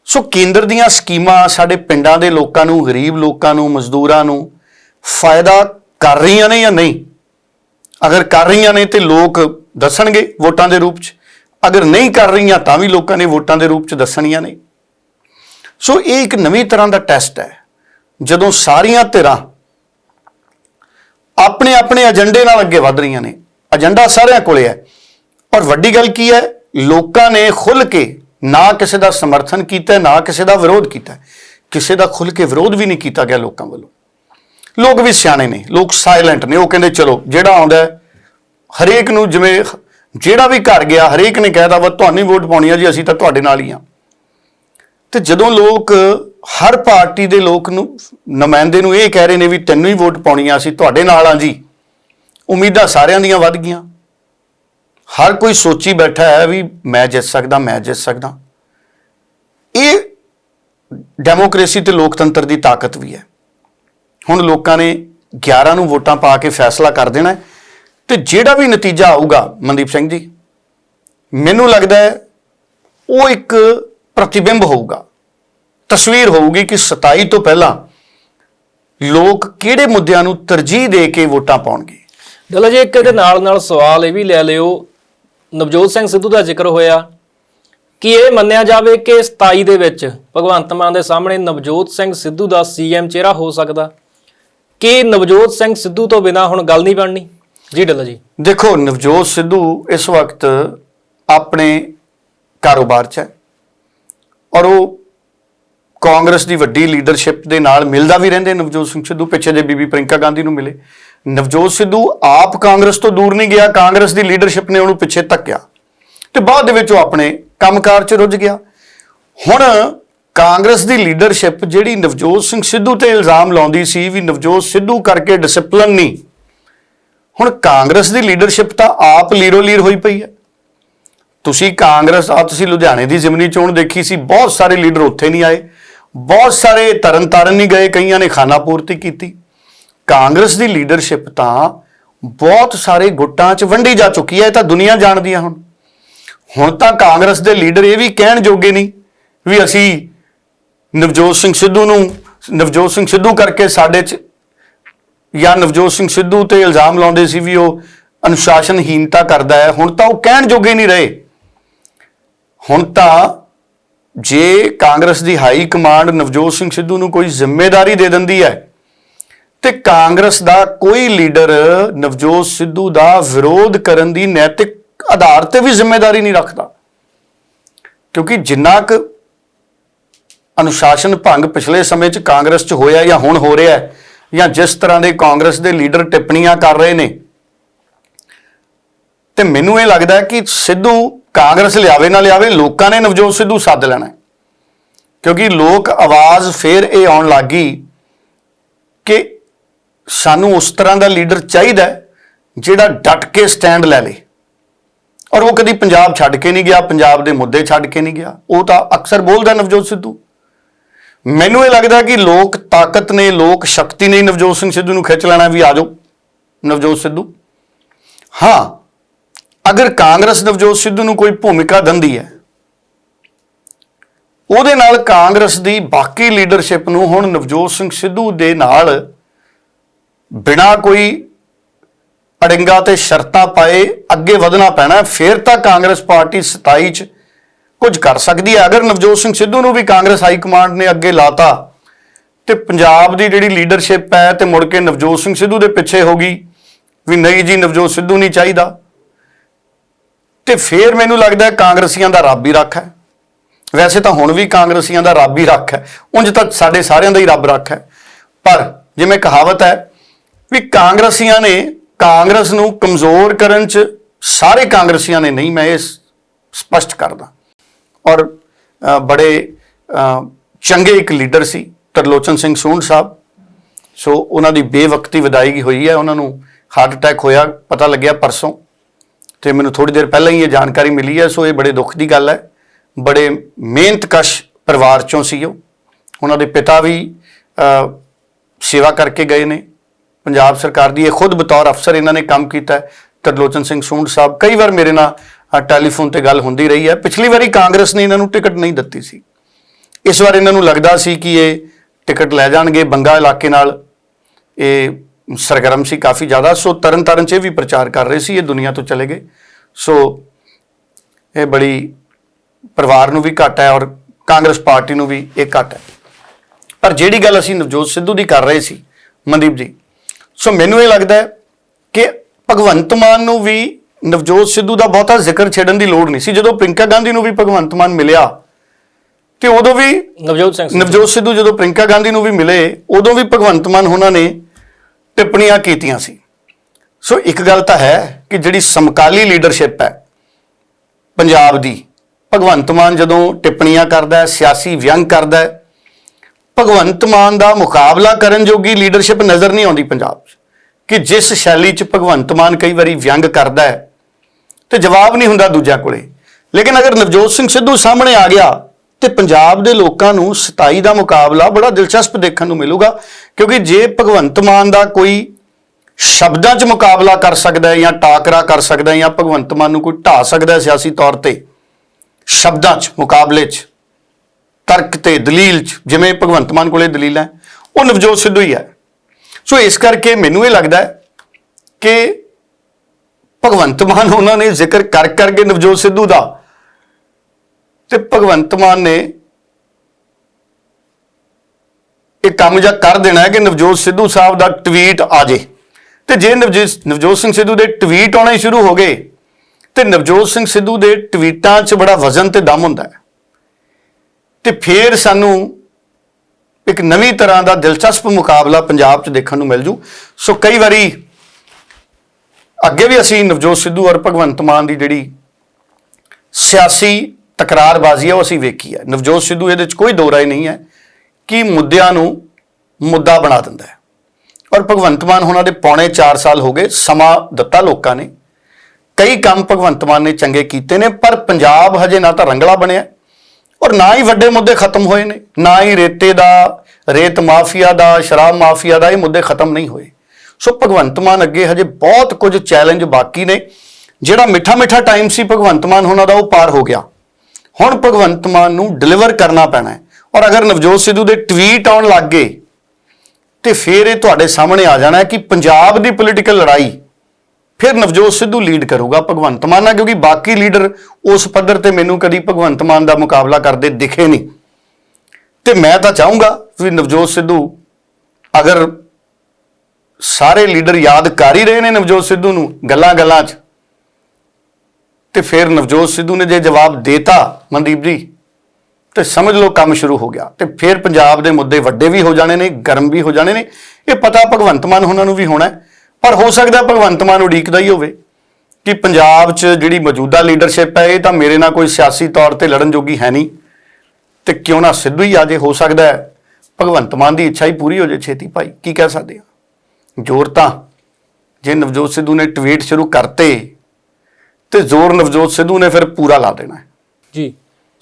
ਸੋ ਕੇਂਦਰ ਦੀਆਂ ਸਕੀਮਾਂ ਸਾਡੇ ਪਿੰਡਾਂ ਦੇ ਲੋਕਾਂ ਨੂੰ, ਗਰੀਬ ਲੋਕਾਂ ਨੂੰ, ਮਜ਼ਦੂਰਾਂ ਨੂੰ ਫਾਇਦਾ ਕਰ ਰਹੀਆਂ ਨੇ ਜਾਂ ਨਹੀਂ? ਅਗਰ ਕਰ ਰਹੀਆਂ ਨੇ ਤੇ ਲੋਕ ਦੱਸਣਗੇ ਵੋਟਾਂ ਦੇ ਰੂਪ 'ਚ। ਅਗਰ ਨਹੀਂ ਕਰ ਰਹੀਆਂ ਤਾਂ ਵੀ ਲੋਕਾਂ ਨੇ ਵੋਟਾਂ ਦੇ ਰੂਪ 'ਚ ਦੱਸਣੀਆਂ ਨੇ। ਸੋ ਇਹ ਇੱਕ ਨਵੀਂ ਤਰ੍ਹਾਂ ਦਾ ਟੈਸਟ ਹੈ। ਜਦੋਂ ਸਾਰੀਆਂ ਧਿਰਾਂ ਆਪਣੇ ਆਪਣੇ ਏਜੰਡੇ ਨਾਲ ਅੱਗੇ ਵਧ ਰਹੀਆਂ ਨੇ, ਏਜੰਡਾ ਸਾਰਿਆਂ ਕੋਲੇ ਹੈ ਔਰ ਵੱਡੀ ਗੱਲ ਕੀ ਹੈ? ਲੋਕਾਂ ਨੇ ਖੁੱਲ ਕੇ ਨਾ ਕਿਸੇ ਦਾ ਸਮਰਥਨ ਕੀਤਾ, ਨਾ ਕਿਸੇ ਦਾ ਵਿਰੋਧ ਕੀਤਾ। ਕਿਸੇ ਦਾ ਖੁੱਲ ਕੇ ਵਿਰੋਧ ਵੀ ਨਹੀਂ ਕੀਤਾ ਗਿਆ ਲੋਕਾਂ ਵੱਲੋਂ। ਲੋਕ ਵੀ ਸਿਆਣੇ ਨੇ, ਲੋਕ ਸਾਇਲੈਂਟ ਨੇ। ਉਹ ਕਹਿੰਦੇ, ਚਲੋ, ਜਿਹੜਾ ਆਉਂਦਾ ਹਰੇਕ ਨੂੰ ਜਿਵੇਂ ਜਿਹੜਾ ਵੀ ਘਰ ਗਿਆ, ਹਰੇਕ ਨੇ ਕਹਿਦਾ ਵਾ, ਤੁਹਾਨੂੰ ਹੀ ਵੋਟ ਪਾਉਣੀ ਆ ਜੀ, ਅਸੀਂ ਤਾਂ ਤੁਹਾਡੇ ਨਾਲ ਹੀ ਆ। ਤੇ ਜਦੋਂ ਲੋਕ ਹਰ ਪਾਰਟੀ ਦੇ ਲੋਕ ਨੂੰ, ਨੁਮਾਇੰਦੇ ਨੂੰ ਇਹ ਕਹਿ ਰਹੇ ਨੇ ਵੀ, ਤੈਨੂੰ ਹੀ ਵੋਟ ਪਾਉਣੀ ਆ, ਅਸੀਂ ਤੁਹਾਡੇ ਨਾਲ ਆ ਜੀ। ਉਮੀਦਾਂ ਸਾਰਿਆਂ ਦੀਆਂ ਵੱਧ ਗਈਆਂ। ਹਰ ਕੋਈ ਸੋਚੀ ਬੈਠਾ ਹੈ ਵੀ ਮੈਂ ਜਿੱਤ ਸਕਦਾ, ਮੈਂ ਜਿੱਤ ਸਕਦਾ। ਇਹ ਡੈਮੋਕ੍ਰੇਸੀ ਤੇ ਲੋਕਤੰਤਰ ਦੀ ਤਾਕਤ ਵੀ ਹੈ। ਹੁਣ ਲੋਕਾਂ ਨੇ 11 ਨੂੰ ਵੋਟਾਂ ਪਾ ਕੇ ਫੈਸਲਾ ਕਰ ਦੇਣਾ ਹੈ ਤੇ ਜਿਹੜਾ ਵੀ ਨਤੀਜਾ ਆਊਗਾ, ਮਨਦੀਪ ਸਿੰਘ ਜੀ, ਮੈਨੂੰ ਲੱਗਦਾ ਹੈ ਉਹ ਇੱਕ ਪ੍ਰਤੀਬਿੰਬ ਹੋਊਗਾ। ਤਸਵੀਰ ਹੋਊਗੀ ਕਿ 27 ਤੋਂ ਪਹਿਲਾਂ ਲੋਕ ਕਿਹੜੇ ਮੁੱਦਿਆਂ ਨੂੰ ਤਰਜੀਹ ਦੇ ਕੇ ਵੋਟਾਂ ਪਾਉਣਗੇ। ਡੱਲਾ ਜੀ, ਇੱਕ ਇਹਦੇ ਨਾਲ ਨਾਲ ਸਵਾਲ ਇਹ ਵੀ ਲੈ ਲਿਓ ਨਵਜੋਤ ਸਿੰਘ ਸਿੱਧੂ ਦਾ ਜ਼ਿਕਰ ਹੋਇਆ ਕਿ ਇਹ ਮੰਨਿਆ ਜਾਵੇ ਕਿ 27 ਦੇ ਵਿੱਚ ਭਗਵੰਤ ਮਾਨ ਦੇ ਸਾਹਮਣੇ ਨਵਜੋਤ ਸਿੰਘ ਸਿੱਧੂ ਦਾ ਸੀਐਮ ਚਿਹਰਾ ਹੋ ਸਕਦਾ। ਕਿ ਨਵਜੋਤ ਸਿੰਘ ਸਿੱਧੂ ਤੋਂ ਬਿਨਾ ਹੁਣ ਗੱਲ ਨਹੀਂ ਬਣਨੀ? ਜੀ ਡੱਲਾ ਜੀ। ਦੇਖੋ, ਨਵਜੋਤ ਸਿੱਧੂ ਇਸ ਵਕਤ ਆਪਣੇ ਕਾਰੋਬਾਰ 'ਚ ਹੈ ਔਰ ਉਹ ਕਾਂਗਰਸ ਦੀ ਵੱਡੀ ਲੀਡਰਸ਼ਿਪ ਦੇ ਨਾਲ ਮਿਲਦਾ ਵੀ ਰਹਿੰਦੇ ਨਵਜੋਤ ਸਿੰਘ ਸਿੱਧੂ, ਪਿੱਛੇ ਜੇ ਬੀਬੀ ਪ੍ਰਿੰਕਾ ਗਾਂਧੀ ਨੂੰ ਮਿਲੇ। ਨਵਜੋਤ ਸਿੱਧੂ ਆਪ ਕਾਂਗਰਸ ਤੋਂ ਦੂਰ ਨਹੀਂ ਗਿਆ, ਕਾਂਗਰਸ ਦੀ ਲੀਡਰਸ਼ਿਪ ਨੇ ਉਹਨੂੰ ਪਿੱਛੇ ਧੱਕਿਆ। ਤੇ ਬਾਅਦ ਦੇ ਵਿੱਚ ਉਹ ਆਪਣੇ ਕੰਮਕਾਰ 'ਚ ਰੁੱਝ ਗਿਆ। ਹੁਣ ਕਾਂਗਰਸ ਦੀ ਲੀਡਰਸ਼ਿਪ ਜਿਹੜੀ ਨਵਜੋਤ ਸਿੰਘ ਸਿੱਧੂ ਤੇ ਇਲਜ਼ਾਮ ਲਾਉਂਦੀ ਸੀ ਵੀ ਨਵਜੋਤ ਸਿੱਧੂ ਕਰਕੇ ਡਿਸਪਲਿਨ ਨਹੀਂ, ਹੁਣ ਕਾਂਗਰਸ ਦੀ ਲੀਡਰਸ਼ਿਪ ਤਾਂ ਆਪ ਲੀਰੋ ਲੀਰ ਹੋਈ ਪਈ ਹੈ। ਤੁਸੀਂ ਕਾਂਗਰਸ ਆ ਤੁਸੀਂ ਲੁਧਿਆਣੇ ਦੀ ਜ਼ਿਮਨੀ ਚੋਣ ਦੇਖੀ ਸੀ, ਬਹੁਤ ਸਾਰੇ ਲੀਡਰ ਉੱਥੇ ਨਹੀਂ ਆਏ, ਬਹੁਤ ਸਾਰੇ ਤਰਨ ਤਾਰਨ ਨਹੀਂ ਗਏ, ਕਈਆਂ ਨੇ ਖਾਨਾਪੂਰਤੀ ਕੀਤੀ। ਕਾਂਗਰਸ ਦੀ ਲੀਡਰਸ਼ਿਪ ਤਾਂ ਬਹੁਤ ਸਾਰੇ ਗੁੱਟਾਂ 'ਚ ਵੰਡੀ ਜਾ ਚੁੱਕੀ ਹੈ, ਇਹ ਤਾਂ ਦੁਨੀਆ ਜਾਣਦੀ ਹੈ ਹੁਣ। ਹੁਣ ਤਾਂ ਕਾਂਗਰਸ ਦੇ ਲੀਡਰ ਇਹ ਵੀ ਕਹਿਣ ਜੋਗੇ ਨਹੀਂ ਵੀ ਅਸੀਂ ਨਵਜੋਤ ਸਿੰਘ ਸਿੱਧੂ ਨੂੰ, ਨਵਜੋਤ ਸਿੰਘ ਸਿੱਧੂ ਕਰਕੇ ਸਾਡੇ 'ਚ ਜਾਂ ਨਵਜੋਤ ਸਿੰਘ ਸਿੱਧੂ ਤੇ ਇਲਜ਼ਾਮ ਲਾਉਂਦੇ ਸੀ ਵੀ ਉਹ ਅਨੁਸ਼ਾਸਨਹੀਨਤਾ ਕਰਦਾ ਹੈ, ਹੁਣ ਤਾਂ ਉਹ ਕਹਿਣ ਜੋਗੇ ਨਹੀਂ ਰਹੇ। ਹੁਣ ਤਾਂ ਜੇ ਕਾਂਗਰਸ ਦੀ ਹਾਈ ਕਮਾਂਡ ਨਵਜੋਤ ਸਿੰਘ ਸਿੱਧੂ ਨੂੰ ਕੋਈ ਜ਼ਿੰਮੇਵਾਰੀ ਦੇ ਦਿੰਦੀ ਹੈ ਤੇ ਕਾਂਗਰਸ ਦਾ ਕੋਈ ਲੀਡਰ ਨਵਜੋਤ ਸਿੱਧੂ ਦਾ ਵਿਰੋਧ ਕਰਨ ਦੀ ਨੈਤਿਕ ਆਧਾਰ ਤੇ ਵੀ ਜ਼ਿੰਮੇਵਾਰੀ ਨਹੀਂ ਰੱਖਦਾ। ਕਿਉਂਕਿ ਜਿੰਨਾ ਕੁ ਅਨੁਸ਼ਾਸਨ ਭੰਗ ਪਿਛਲੇ ਸਮੇਂ 'ਚ ਕਾਂਗਰਸ 'ਚ ਹੋਇਆ ਜਾਂ ਹੁਣ ਹੋ ਰਿਹਾ ਜਾਂ ਜਿਸ ਤਰ੍ਹਾਂ ਦੇ ਕਾਂਗਰਸ ਦੇ ਲੀਡਰ ਟਿੱਪਣੀਆਂ ਕਰ ਰਹੇ ਨੇ, ਤੇ ਮੈਨੂੰ ਇਹ ਲੱਗਦਾ ਕਿ ਸਿੱਧੂ ਕਾਂਗਰਸ ਲਿਆਵੇ ਨਾ ਲਿਆਵੇ, ਲੋਕਾਂ ਨੇ ਨਵਜੋਤ ਸਿੱਧੂ ਸੱਦ ਲੈਣਾ ਕਿਉਂਕਿ ਲੋਕ ਆਵਾਜ਼ ਫੇਰ ਇਹ ਆਉਣ ਲੱਗੀ ਕਿ ਸਾਨੂੰ ਉਸ ਤਰ੍ਹਾਂ ਦਾ ਲੀਡਰ ਚਾਹੀਦਾ ਜਿਹੜਾ ਡਟ ਕੇ ਸਟੈਂਡ ਲੈ ਲੇ। ਔਰ ਉਹ ਕਦੀ ਪੰਜਾਬ ਛੱਡ ਕੇ ਨਹੀਂ ਗਿਆ, ਪੰਜਾਬ ਦੇ ਮੁੱਦੇ ਛੱਡ ਕੇ ਨਹੀਂ ਗਿਆ। ਉਹ ਤਾਂ ਅਕਸਰ ਬੋਲਦਾ ਨਵਜੋਤ ਸਿੱਧੂ। ਮੈਨੂੰ ਇਹ ਲੱਗਦਾ ਕਿ ਲੋਕ ਤਾਕਤ ਨੇ, ਲੋਕ ਸ਼ਕਤੀ ਨੇ ਨਵਜੋਤ ਸਿੰਘ ਸਿੱਧੂ ਨੂੰ ਖਿੱਚ ਲੈਣਾ ਵੀ ਆ ਜਾਓ, ਨਵਜੋਤ ਸਿੱਧੂ। ਹਾਂ, ਅਗਰ ਕਾਂਗਰਸ ਨਵਜੋਤ ਸਿੱਧੂ ਨੂੰ ਕੋਈ ਭੂਮਿਕਾ ਦਿੰਦੀ ਹੈ, ਉਹਦੇ ਨਾਲ ਕਾਂਗਰਸ ਦੀ ਬਾਕੀ ਲੀਡਰਸ਼ਿਪ ਨੂੰ ਹੁਣ ਨਵਜੋਤ ਸਿੰਘ ਸਿੱਧੂ ਦੇ ਨਾਲ ਬਿਨਾ ਕੋਈ ਅੜਿੰਗਾ ਤੇ ਸ਼ਰਤਾਂ ਪਾਏ ਅੱਗੇ ਵਧਣਾ ਪੈਣਾ, ਫਿਰ ਤਾਂ ਕਾਂਗਰਸ ਪਾਰਟੀ 27 ਚ ਕੁਝ ਕਰ ਸਕਦੀ ਹੈ। ਅਗਰ ਨਵਜੋਤ ਸਿੰਘ ਸਿੱਧੂ ਨੂੰ ਵੀ ਕਾਂਗਰਸ ਹਾਈ ਕਮਾਂਡ ਨੇ ਅੱਗੇ ਲਾਤਾ ਤੇ ਪੰਜਾਬ ਦੀ ਜਿਹੜੀ ਲੀਡਰਸ਼ਿਪ ਹੈ ਤੇ ਮੁੜ ਕੇ ਨਵਜੋਤ ਸਿੰਘ ਸਿੱਧੂ ਦੇ ਪਿੱਛੇ ਹੋ ਗਈ, ਵੀ ਨਹੀਂ ਜੀ, ਨਵਜੋਤ ਸਿੱਧੂ ਨਹੀਂ ਚਾਹੀਦਾ। ਤੇ ਫਿਰ ਮੈਨੂੰ ਲੱਗਦਾ ਕਾਂਗਰਸੀਆਂ ਦਾ ਰੱਬ ਹੀ ਰੱਖ ਹੈ। ਵੈਸੇ ਤਾਂ ਹੁਣ ਵੀ ਕਾਂਗਰਸੀਆਂ ਦਾ ਰੱਬ ਹੀ ਰੱਖ ਹੈ। ਉਂਝ ਤਾਂ ਸਾਡੇ ਸਾਰਿਆਂ ਦਾ ਹੀ ਰੱਬ ਰੱਖ ਹੈ। ਪਰ ਜਿਵੇਂ ਕਹਾਵਤ ਹੈ ਵੀ ਕਾਂਗਰਸੀਆਂ ਨੇ ਕਾਂਗਰਸ ਨੂੰ ਕਮਜ਼ੋਰ ਕਰਨ ਚ ਸਾਰੇ ਕਾਂਗਰਸੀਆਂ ਨੇ ਨਹੀਂ, ਮੈਂ ਇਹ ਸਪਸ਼ਟ ਕਰਦਾ। ਔਰ ਬੜੇ ਚੰਗੇ ਇੱਕ ਲੀਡਰ ਸੀ, ਤਰਲੋਚਨ ਸਿੰਘ ਸੂੰਢ ਸਾਹਿਬ। ਸੋ ਉਹਨਾਂ ਦੀ ਬੇਵਕਤੀ ਵਿਦਾਇਗੀ ਹੋਈ ਹੈ, ਉਹਨਾਂ ਨੂੰ ਹਾਰਟ ਅਟੈਕ ਹੋਇਆ, ਪਤਾ ਲੱਗਿਆ ਪਰਸੋਂ। ਤੇ ਮੈਨੂੰ ਥੋੜੀ ਦੇਰ ਪਹਿਲਾਂ ਹੀ ਇਹ ਜਾਣਕਾਰੀ ਮਿਲੀ ਹੈ, ਸੋ ਇਹ ਬੜੇ ਦੁੱਖ ਦੀ ਗੱਲ ਹੈ। ਬੜੇ ਮਿਹਨਤਕਸ਼ ਪਰਿਵਾਰ ਚੋਂ ਸੀ ਉਹ। ਉਹਨਾਂ ਦੇ ਪਿਤਾ ਵੀ ਸੇਵਾ ਕਰਕੇ ਗਏ ਨੇ। ਪੰਜਾਬ ਸਰਕਾਰ ਦੀ ਇਹ ਖੁਦ ਬਤੌਰ ਅਫਸਰ ਇਹਨਾਂ ਨੇ ਕੰਮ ਕੀਤਾ ਹੈ। ਤਰਲੋਚਨ ਸਿੰਘ ਸੂੰਢ ਸਾਹਿਬ, ਕਈ ਵਾਰ ਮੇਰੇ ਨਾਲ ਟੈਲੀਫੋਨ ਤੇ ਗੱਲ ਹੁੰਦੀ ਰਹੀ ਹੈ। ਪਿਛਲੀ ਵਾਰੀ ਕਾਂਗਰਸ ਨੇ ਇਹਨਾਂ ਨੂੰ ਟਿਕਟ ਨਹੀਂ ਦਿੱਤੀ ਸੀ। ਇਸ ਵਾਰ ਇਹਨਾਂ ਨੂੰ ਲੱਗਦਾ ਸੀ ਕਿ ਇਹ ਟਿਕਟ ਲੈ ਜਾਣਗੇ ਬੰਗਾ ਇਲਾਕੇ ਨਾਲ। ਇਹ ਸਰਗਰਮ ਸੀ ਕਾਫੀ ਜ਼ਿਆਦਾ। ਸੋ ਤਰਨ ਤਾਰਨ 'ਚ ਇਹ ਵੀ ਪ੍ਰਚਾਰ ਕਰ ਰਹੇ ਸੀ, ਇਹ ਦੁਨੀਆ ਤੋਂ ਚਲੇ ਗਏ। ਸੋ ਇਹ ਬੜੀ ਪਰਿਵਾਰ ਨੂੰ ਵੀ ਘੱਟ ਹੈ ਔਰ ਕਾਂਗਰਸ ਪਾਰਟੀ ਨੂੰ ਵੀ ਇਹ ਘੱਟ ਹੈ। ਪਰ ਜਿਹੜੀ ਗੱਲ ਅਸੀਂ ਨਵਜੋਤ ਸਿੱਧੂ ਦੀ ਕਰ ਰਹੇ ਸੀ, ਮਨਦੀਪ ਜੀ ਸੋ ਮੈਨੂੰ ਇਹ ਲੱਗਦਾ ਹੈ ਕਿ ਭਗਵੰਤ ਮਾਨ ਨੂੰ ਵੀ ਨਵਜੋਤ ਸਿੱਧੂ ਦਾ ਬਹੁਤਾ ਜ਼ਿਕਰ ਛੇੜਨ ਦੀ ਲੋੜ ਨਹੀਂ ਸੀ ਜਦੋਂ ਪ੍ਰਿੰਕਾ ਗਾਂਧੀ ਨੂੰ ਵੀ ਭਗਵੰਤ ਮਾਨ ਮਿਲਿਆ ਤੇ ਉਦੋਂ ਵੀ ਨਵਜੋਤ ਸਿੰਘ। ਨਵਜੋਤ ਸਿੱਧੂ ਜਦੋਂ ਪ੍ਰਿੰਕਾ ਗਾਂਧੀ ਨੂੰ ਵੀ ਮਿਲੇ ਉਦੋਂ ਵੀ ਭਗਵੰਤ ਮਾਨ ਉਹਨਾਂ ਨੇ ਟਿੱਪਣੀਆਂ ਕੀਤੀਆਂ ਸੀ ਸੋ ਇੱਕ ਗੱਲ ਤਾਂ ਹੈ ਕਿ ਜਿਹੜੀ ਸਮਕਾਲੀ ਲੀਡਰਸ਼ਿਪ ਹੈ ਪੰਜਾਬ ਦੀ ਭਗਵੰਤ ਮਾਨ ਜਦੋਂ ਟਿੱਪਣੀਆਂ ਕਰਦਾ ਹੈ ਸਿਆਸੀ ਵਿਅੰਗ ਕਰਦਾ ਹੈ ਭਗਵੰਤ ਮਾਨ ਦਾ ਮੁਕਾਬਲਾ ਕਰਨ ਜੋਗੀ ਲੀਡਰਸ਼ਿਪ ਨਜ਼ਰ ਨਹੀਂ ਆਉਂਦੀ ਪੰਜਾਬ 'ਚ। ਕਿ ਜਿਸ ਸ਼ੈਲੀ 'ਚ ਭਗਵੰਤ ਮਾਨ ਕਈ ਵਾਰੀ ਵਿਅੰਗ ਕਰਦਾ ਹੈ, ਤੇ ਜਵਾਬ ਨਹੀਂ ਹੁੰਦਾ ਦੂਜਿਆਂ ਕੋਲੇ। ਲੇਕਿਨ ਅਗਰ ਨਵਜੋਤ ਸਿੰਘ ਸਿੱਧੂ ਸਾਹਮਣੇ ਆ ਗਿਆ, ਤੇ ਪੰਜਾਬ ਦੇ ਲੋਕਾਂ ਨੂੰ 27 ਦਾ ਮੁਕਾਬਲਾ ਬੜਾ ਦਿਲਚਸਪ ਦੇਖਣ ਨੂੰ ਮਿਲੂਗਾ, ਕਿਉਂਕਿ ਜੇ ਭਗਵੰਤ ਮਾਨ ਦਾ ਕੋਈ ਸ਼ਬਦਾਂ 'ਚ ਮੁਕਾਬਲਾ ਕਰ ਸਕਦਾ ਹੈ ਜਾਂ ਟਾਕਰਾ ਕਰ ਸਕਦਾ ਹੈ ਜਾਂ ਭਗਵੰਤ ਮਾਨ ਨੂੰ ਕੋਈ ਢਾ ਸਕਦਾ ਹੈ ਸਿਆਸੀ ਤੌਰ ਤੇ, ਸ਼ਬਦਾਂ 'ਚ, ਮੁਕਾਬਲੇ 'ਚ ਤਰਕ ਤੇ ਦਲੀਲ 'ਚ, ਜਿਵੇਂ ਭਗਵੰਤ ਮਾਨ ਕੋਲੇ ਦਲੀਲ ਹੈ, ਉਹ ਨਵਜੋਤ ਸਿੱਧੂ ਹੀ ਹੈ। ਸੋ ਇਸ ਕਰਕੇ ਮੈਨੂੰ ਇਹ ਲੱਗਦਾ ਹੈ ਕਿ ਭਗਵੰਤ ਮਾਨ ਉਹਨਾਂ ਨੇ ਜ਼ਿਕਰ ਕਰ ਕਰਕੇ ਨਵਜੋਤ ਸਿੱਧੂ ਦਾ ਤੇ ਭਗਵੰਤ ਮਾਨ ਨੇ ਇਹ ਕੰਮ ਜਾਂ ਕਰ ਦੇਣਾ ਹੈ ਕਿ ਨਵਜੋਤ ਸਿੱਧੂ ਸਾਹਿਬ ਦਾ ਟਵੀਟ ਆ ਜੇ। ਤੇ ਜੇ ਨਵਜੀਤ ਨਵਜੋਤ ਸਿੰਘ ਸਿੱਧੂ ਦੇ ਟਵੀਟ ਆਉਣੇ ਸ਼ੁਰੂ ਹੋ ਗਏ, ਤੇ ਨਵਜੋਤ ਸਿੰਘ ਸਿੱਧੂ ਦੇ ਟਵੀਟਾਂ 'ਚ ਬੜਾ ਵਜ਼ਨ ਤੇ ਦਮ ਹੁੰਦਾ ਹੈ। ਤੇ ਫੇਰ ਸਾਨੂੰ ਇੱਕ ਨਵੀਂ ਤਰ੍ਹਾਂ ਦਾ ਦਿਲਚਸਪ ਮੁਕਾਬਲਾ ਪੰਜਾਬ 'ਚ ਦੇਖਣ ਨੂੰ ਮਿਲ ਜੂ। ਸੋ ਕਈ ਵਾਰੀ ਅੱਗੇ ਵੀ ਅਸੀਂ ਨਵਜੋਤ ਸਿੱਧੂ ਔਰ ਭਗਵੰਤ ਮਾਨ ਦੀ ਜਿਹੜੀ ਸਿਆਸੀ ਤਕਰਾਰਬਾਜ਼ੀ ਹੈ ਉਹ ਅਸੀਂ ਵੇਖੀ ਹੈ ਨਵਜੋਤ ਸਿੱਧੂ ਇਹਦੇ 'ਚ ਕੋਈ ਦੋ ਰਾਏ ਨਹੀਂ ਹੈ ਕਿ ਮੁੱਦਿਆਂ ਨੂੰ ਮੁੱਦਾ ਬਣਾ ਦਿੰਦਾ ਹੈ। ਔਰ ਭਗਵੰਤ ਮਾਨ ਉਹਨਾਂ ਦੇ ਪੌਣੇ 4 ਸਾਲ ਹੋ ਗਏ ਸਮਾਂ ਦਿੱਤਾ ਲੋਕਾਂ ਨੇ। ਕਈ ਕੰਮ ਭਗਵੰਤ ਮਾਨ ਨੇ ਚੰਗੇ ਕੀਤੇ ਨੇ, ਪਰ ਪੰਜਾਬ ਹਜੇ ਨਾ ਤਾਂ ਰੰਗਲਾ ਬਣਿਆ। ਔਰ ਨਾ ਹੀ ਵੱਡੇ ਮੁੱਦੇ ਖਤਮ ਹੋਏ ਨੇ, ਨਾ ਹੀ ਰੇਤੇ ਦਾ, ਰੇਤ ਮਾਫੀਆ ਦਾ, ਸ਼ਰਾਬ ਮਾਫੀਆ ਦਾ ਇਹ ਮੁੱਦੇ ਖਤਮ ਨਹੀਂ ਹੋਏ। ਸੋ ਭਗਵੰਤ ਮਾਨ ਅੱਗੇ ਹਜੇ ਬਹੁਤ ਕੁਝ ਚੈਲੰਜ ਬਾਕੀ ਨੇ। ਜਿਹੜਾ ਮਿੱਠਾ ਮਿੱਠਾ ਟਾਈਮ ਸੀ ਭਗਵੰਤ ਮਾਨ ਉਹਨਾਂ ਦਾ ਉਹ ਪਾਰ ਹੋ ਗਿਆ। ਹੁਣ ਭਗਵੰਤ ਮਾਨ ਨੂੰ ਡਿਲੀਵਰ ਕਰਨਾ ਪੈਣਾ ਹੈ। ਔਰ ਅਗਰ ਨਵਜੋਤ ਸਿੱਧੂ ਦੇ ਟਵੀਟ ਆਉਣ ਲੱਗ ਗਏ, ਤੇ ਫਿਰ ਇਹ ਤੁਹਾਡੇ ਸਾਹਮਣੇ ਆ ਜਾਣਾ ਹੈ ਕਿ ਪੰਜਾਬ ਦੀ ਪੋਲੀਟੀਕਲ ਲੜਾਈ ਫਿਰ ਨਵਜੋਤ ਸਿੱਧੂ ਲੀਡ ਕਰੂਗਾ ਭਗਵੰਤ ਮਾਨ ਨਾਲ, ਕਿਉਂਕਿ ਬਾਕੀ ਲੀਡਰ ਉਸ ਪੱਧਰ ਤੇ ਮੈਨੂੰ ਕਦੀ ਭਗਵੰਤ ਮਾਨ ਦਾ ਮੁਕਾਬਲਾ ਕਰਦੇ ਦਿਖੇ ਨਹੀਂ। ਤੇ ਮੈਂ ਤਾਂ ਚਾਹੂੰਗਾ ਵੀ ਨਵਜੋਤ ਸਿੱਧੂ ਅਗਰ ਸਾਰੇ ਲੀਡਰ ਯਾਦ ਕਰ ਹੀ ਰਹੇ ਨੇ ਨਵਜੋਤ ਸਿੱਧੂ ਨੂੰ ਗੱਲਾਂ-ਗੱਲਾਂ 'ਚ, ਤੇ ਫਿਰ ਨਵਜੋਤ ਸਿੱਧੂ ਨੇ ਜੇ ਜਵਾਬ ਦੇਤਾ ਮਨਦੀਪ ਜੀ, ਤੇ ਸਮਝ ਲਓ ਕੰਮ ਸ਼ੁਰੂ ਹੋ ਗਿਆ। ਤੇ ਫਿਰ ਪੰਜਾਬ ਦੇ ਮੁੱਦੇ ਵੱਡੇ ਵੀ ਹੋ ਜਾਣੇ ਨੇ, ਗਰਮ ਵੀ ਹੋ ਜਾਣੇ ਨੇ। ਇਹ ਪਤਾ ਭਗਵੰਤ ਮਾਨ ਉਹਨਾਂ ਨੂੰ ਵੀ ਹੋਣਾ ਹੈ। ਪਰ ਹੋ ਸਕਦਾ ਭਗਵੰਤ ਮਾਨ ਉਡੀਕਦਾ ਹੀ ਹੋਵੇ ਕਿ ਪੰਜਾਬ 'ਚ ਜਿਹੜੀ ਮੌਜੂਦਾ ਲੀਡਰਸ਼ਿਪ ਹੈ, ਇਹ ਤਾਂ ਮੇਰੇ ਨਾਲ ਕੋਈ ਸਿਆਸੀ ਤੌਰ ਤੇ ਲੜਨ ਜੋਗੀ ਹੈ ਨਹੀਂ। ਤੇ ਕਿਉਂ ਨਾ ਸਿੱਧੂ ਹੀ ਆਜੇ ਹੋ ਸਕਦਾ ਹੈ ਭਗਵੰਤ ਮਾਨ ਦੀ ਇੱਛਾ ਹੀ ਪੂਰੀ ਹੋ ਜੇ ਛੇਤੀ ਭਾਈ, ਕੀ ਕਹਿ ਸਕਦੇ ਆ ਜ਼ੋਰ ਤਾਂ ਜੇ ਨਵਜੋਤ ਸਿੱਧੂ ਨੇ ਟਵੀਟ ਸ਼ੁਰੂ ਕਰਤੇ, ਤੇ ਜ਼ੋਰ ਨਵਜੋਤ ਸਿੱਧੂ ਨੇ ਫਿਰ ਪੂਰਾ ਲਾ ਦੇਣਾ ਜੀ,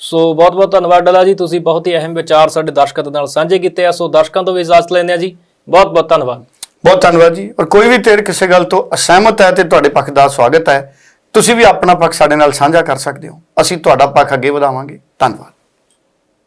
ਸੋ ਬਹੁਤ ਬਹੁਤ ਧੰਨਵਾਦ ਡਲਾ ਜੀ, ਤੁਸੀਂ ਬਹੁਤ ਹੀ ਅਹਿਮ ਵਿਚਾਰ ਸਾਡੇ ਦਰਸ਼ਕਾਂ ਦੇ ਨਾਲ ਸਾਂਝੇ ਕੀਤੇ ਆ। ਸੋ ਦਰਸ਼ਕਾਂ ਤੋਂ ਵੀ ਇਜਾਜ਼ਤ ਲੈਂਦੇ ਆ ਜੀ। ਬਹੁਤ ਬਹੁਤ ਧੰਨਵਾਦ। ਬਹੁਤ ਧੰਨਵਾਦ ਜੀ। ਔਰ ਕੋਈ ਵੀ ਤੇਰ ਕਿਸੇ ਗੱਲ ਤੋਂ ਅਸਹਿਮਤ ਹੈ ਤੇ ਤੁਹਾਡੇ ਪੱਖ ਦਾ ਸਵਾਗਤ ਹੈ, ਤੁਸੀਂ ਵੀ ਆਪਣਾ ਪੱਖ ਸਾਡੇ ਨਾਲ ਸਾਂਝਾ ਕਰ ਸਕਦੇ ਹੋ। ਅਸੀਂ ਤੁਹਾਡਾ ਪੱਖ ਅੱਗੇ ਵਧਾਵਾਂਗੇ। ਧੰਨਵਾਦ।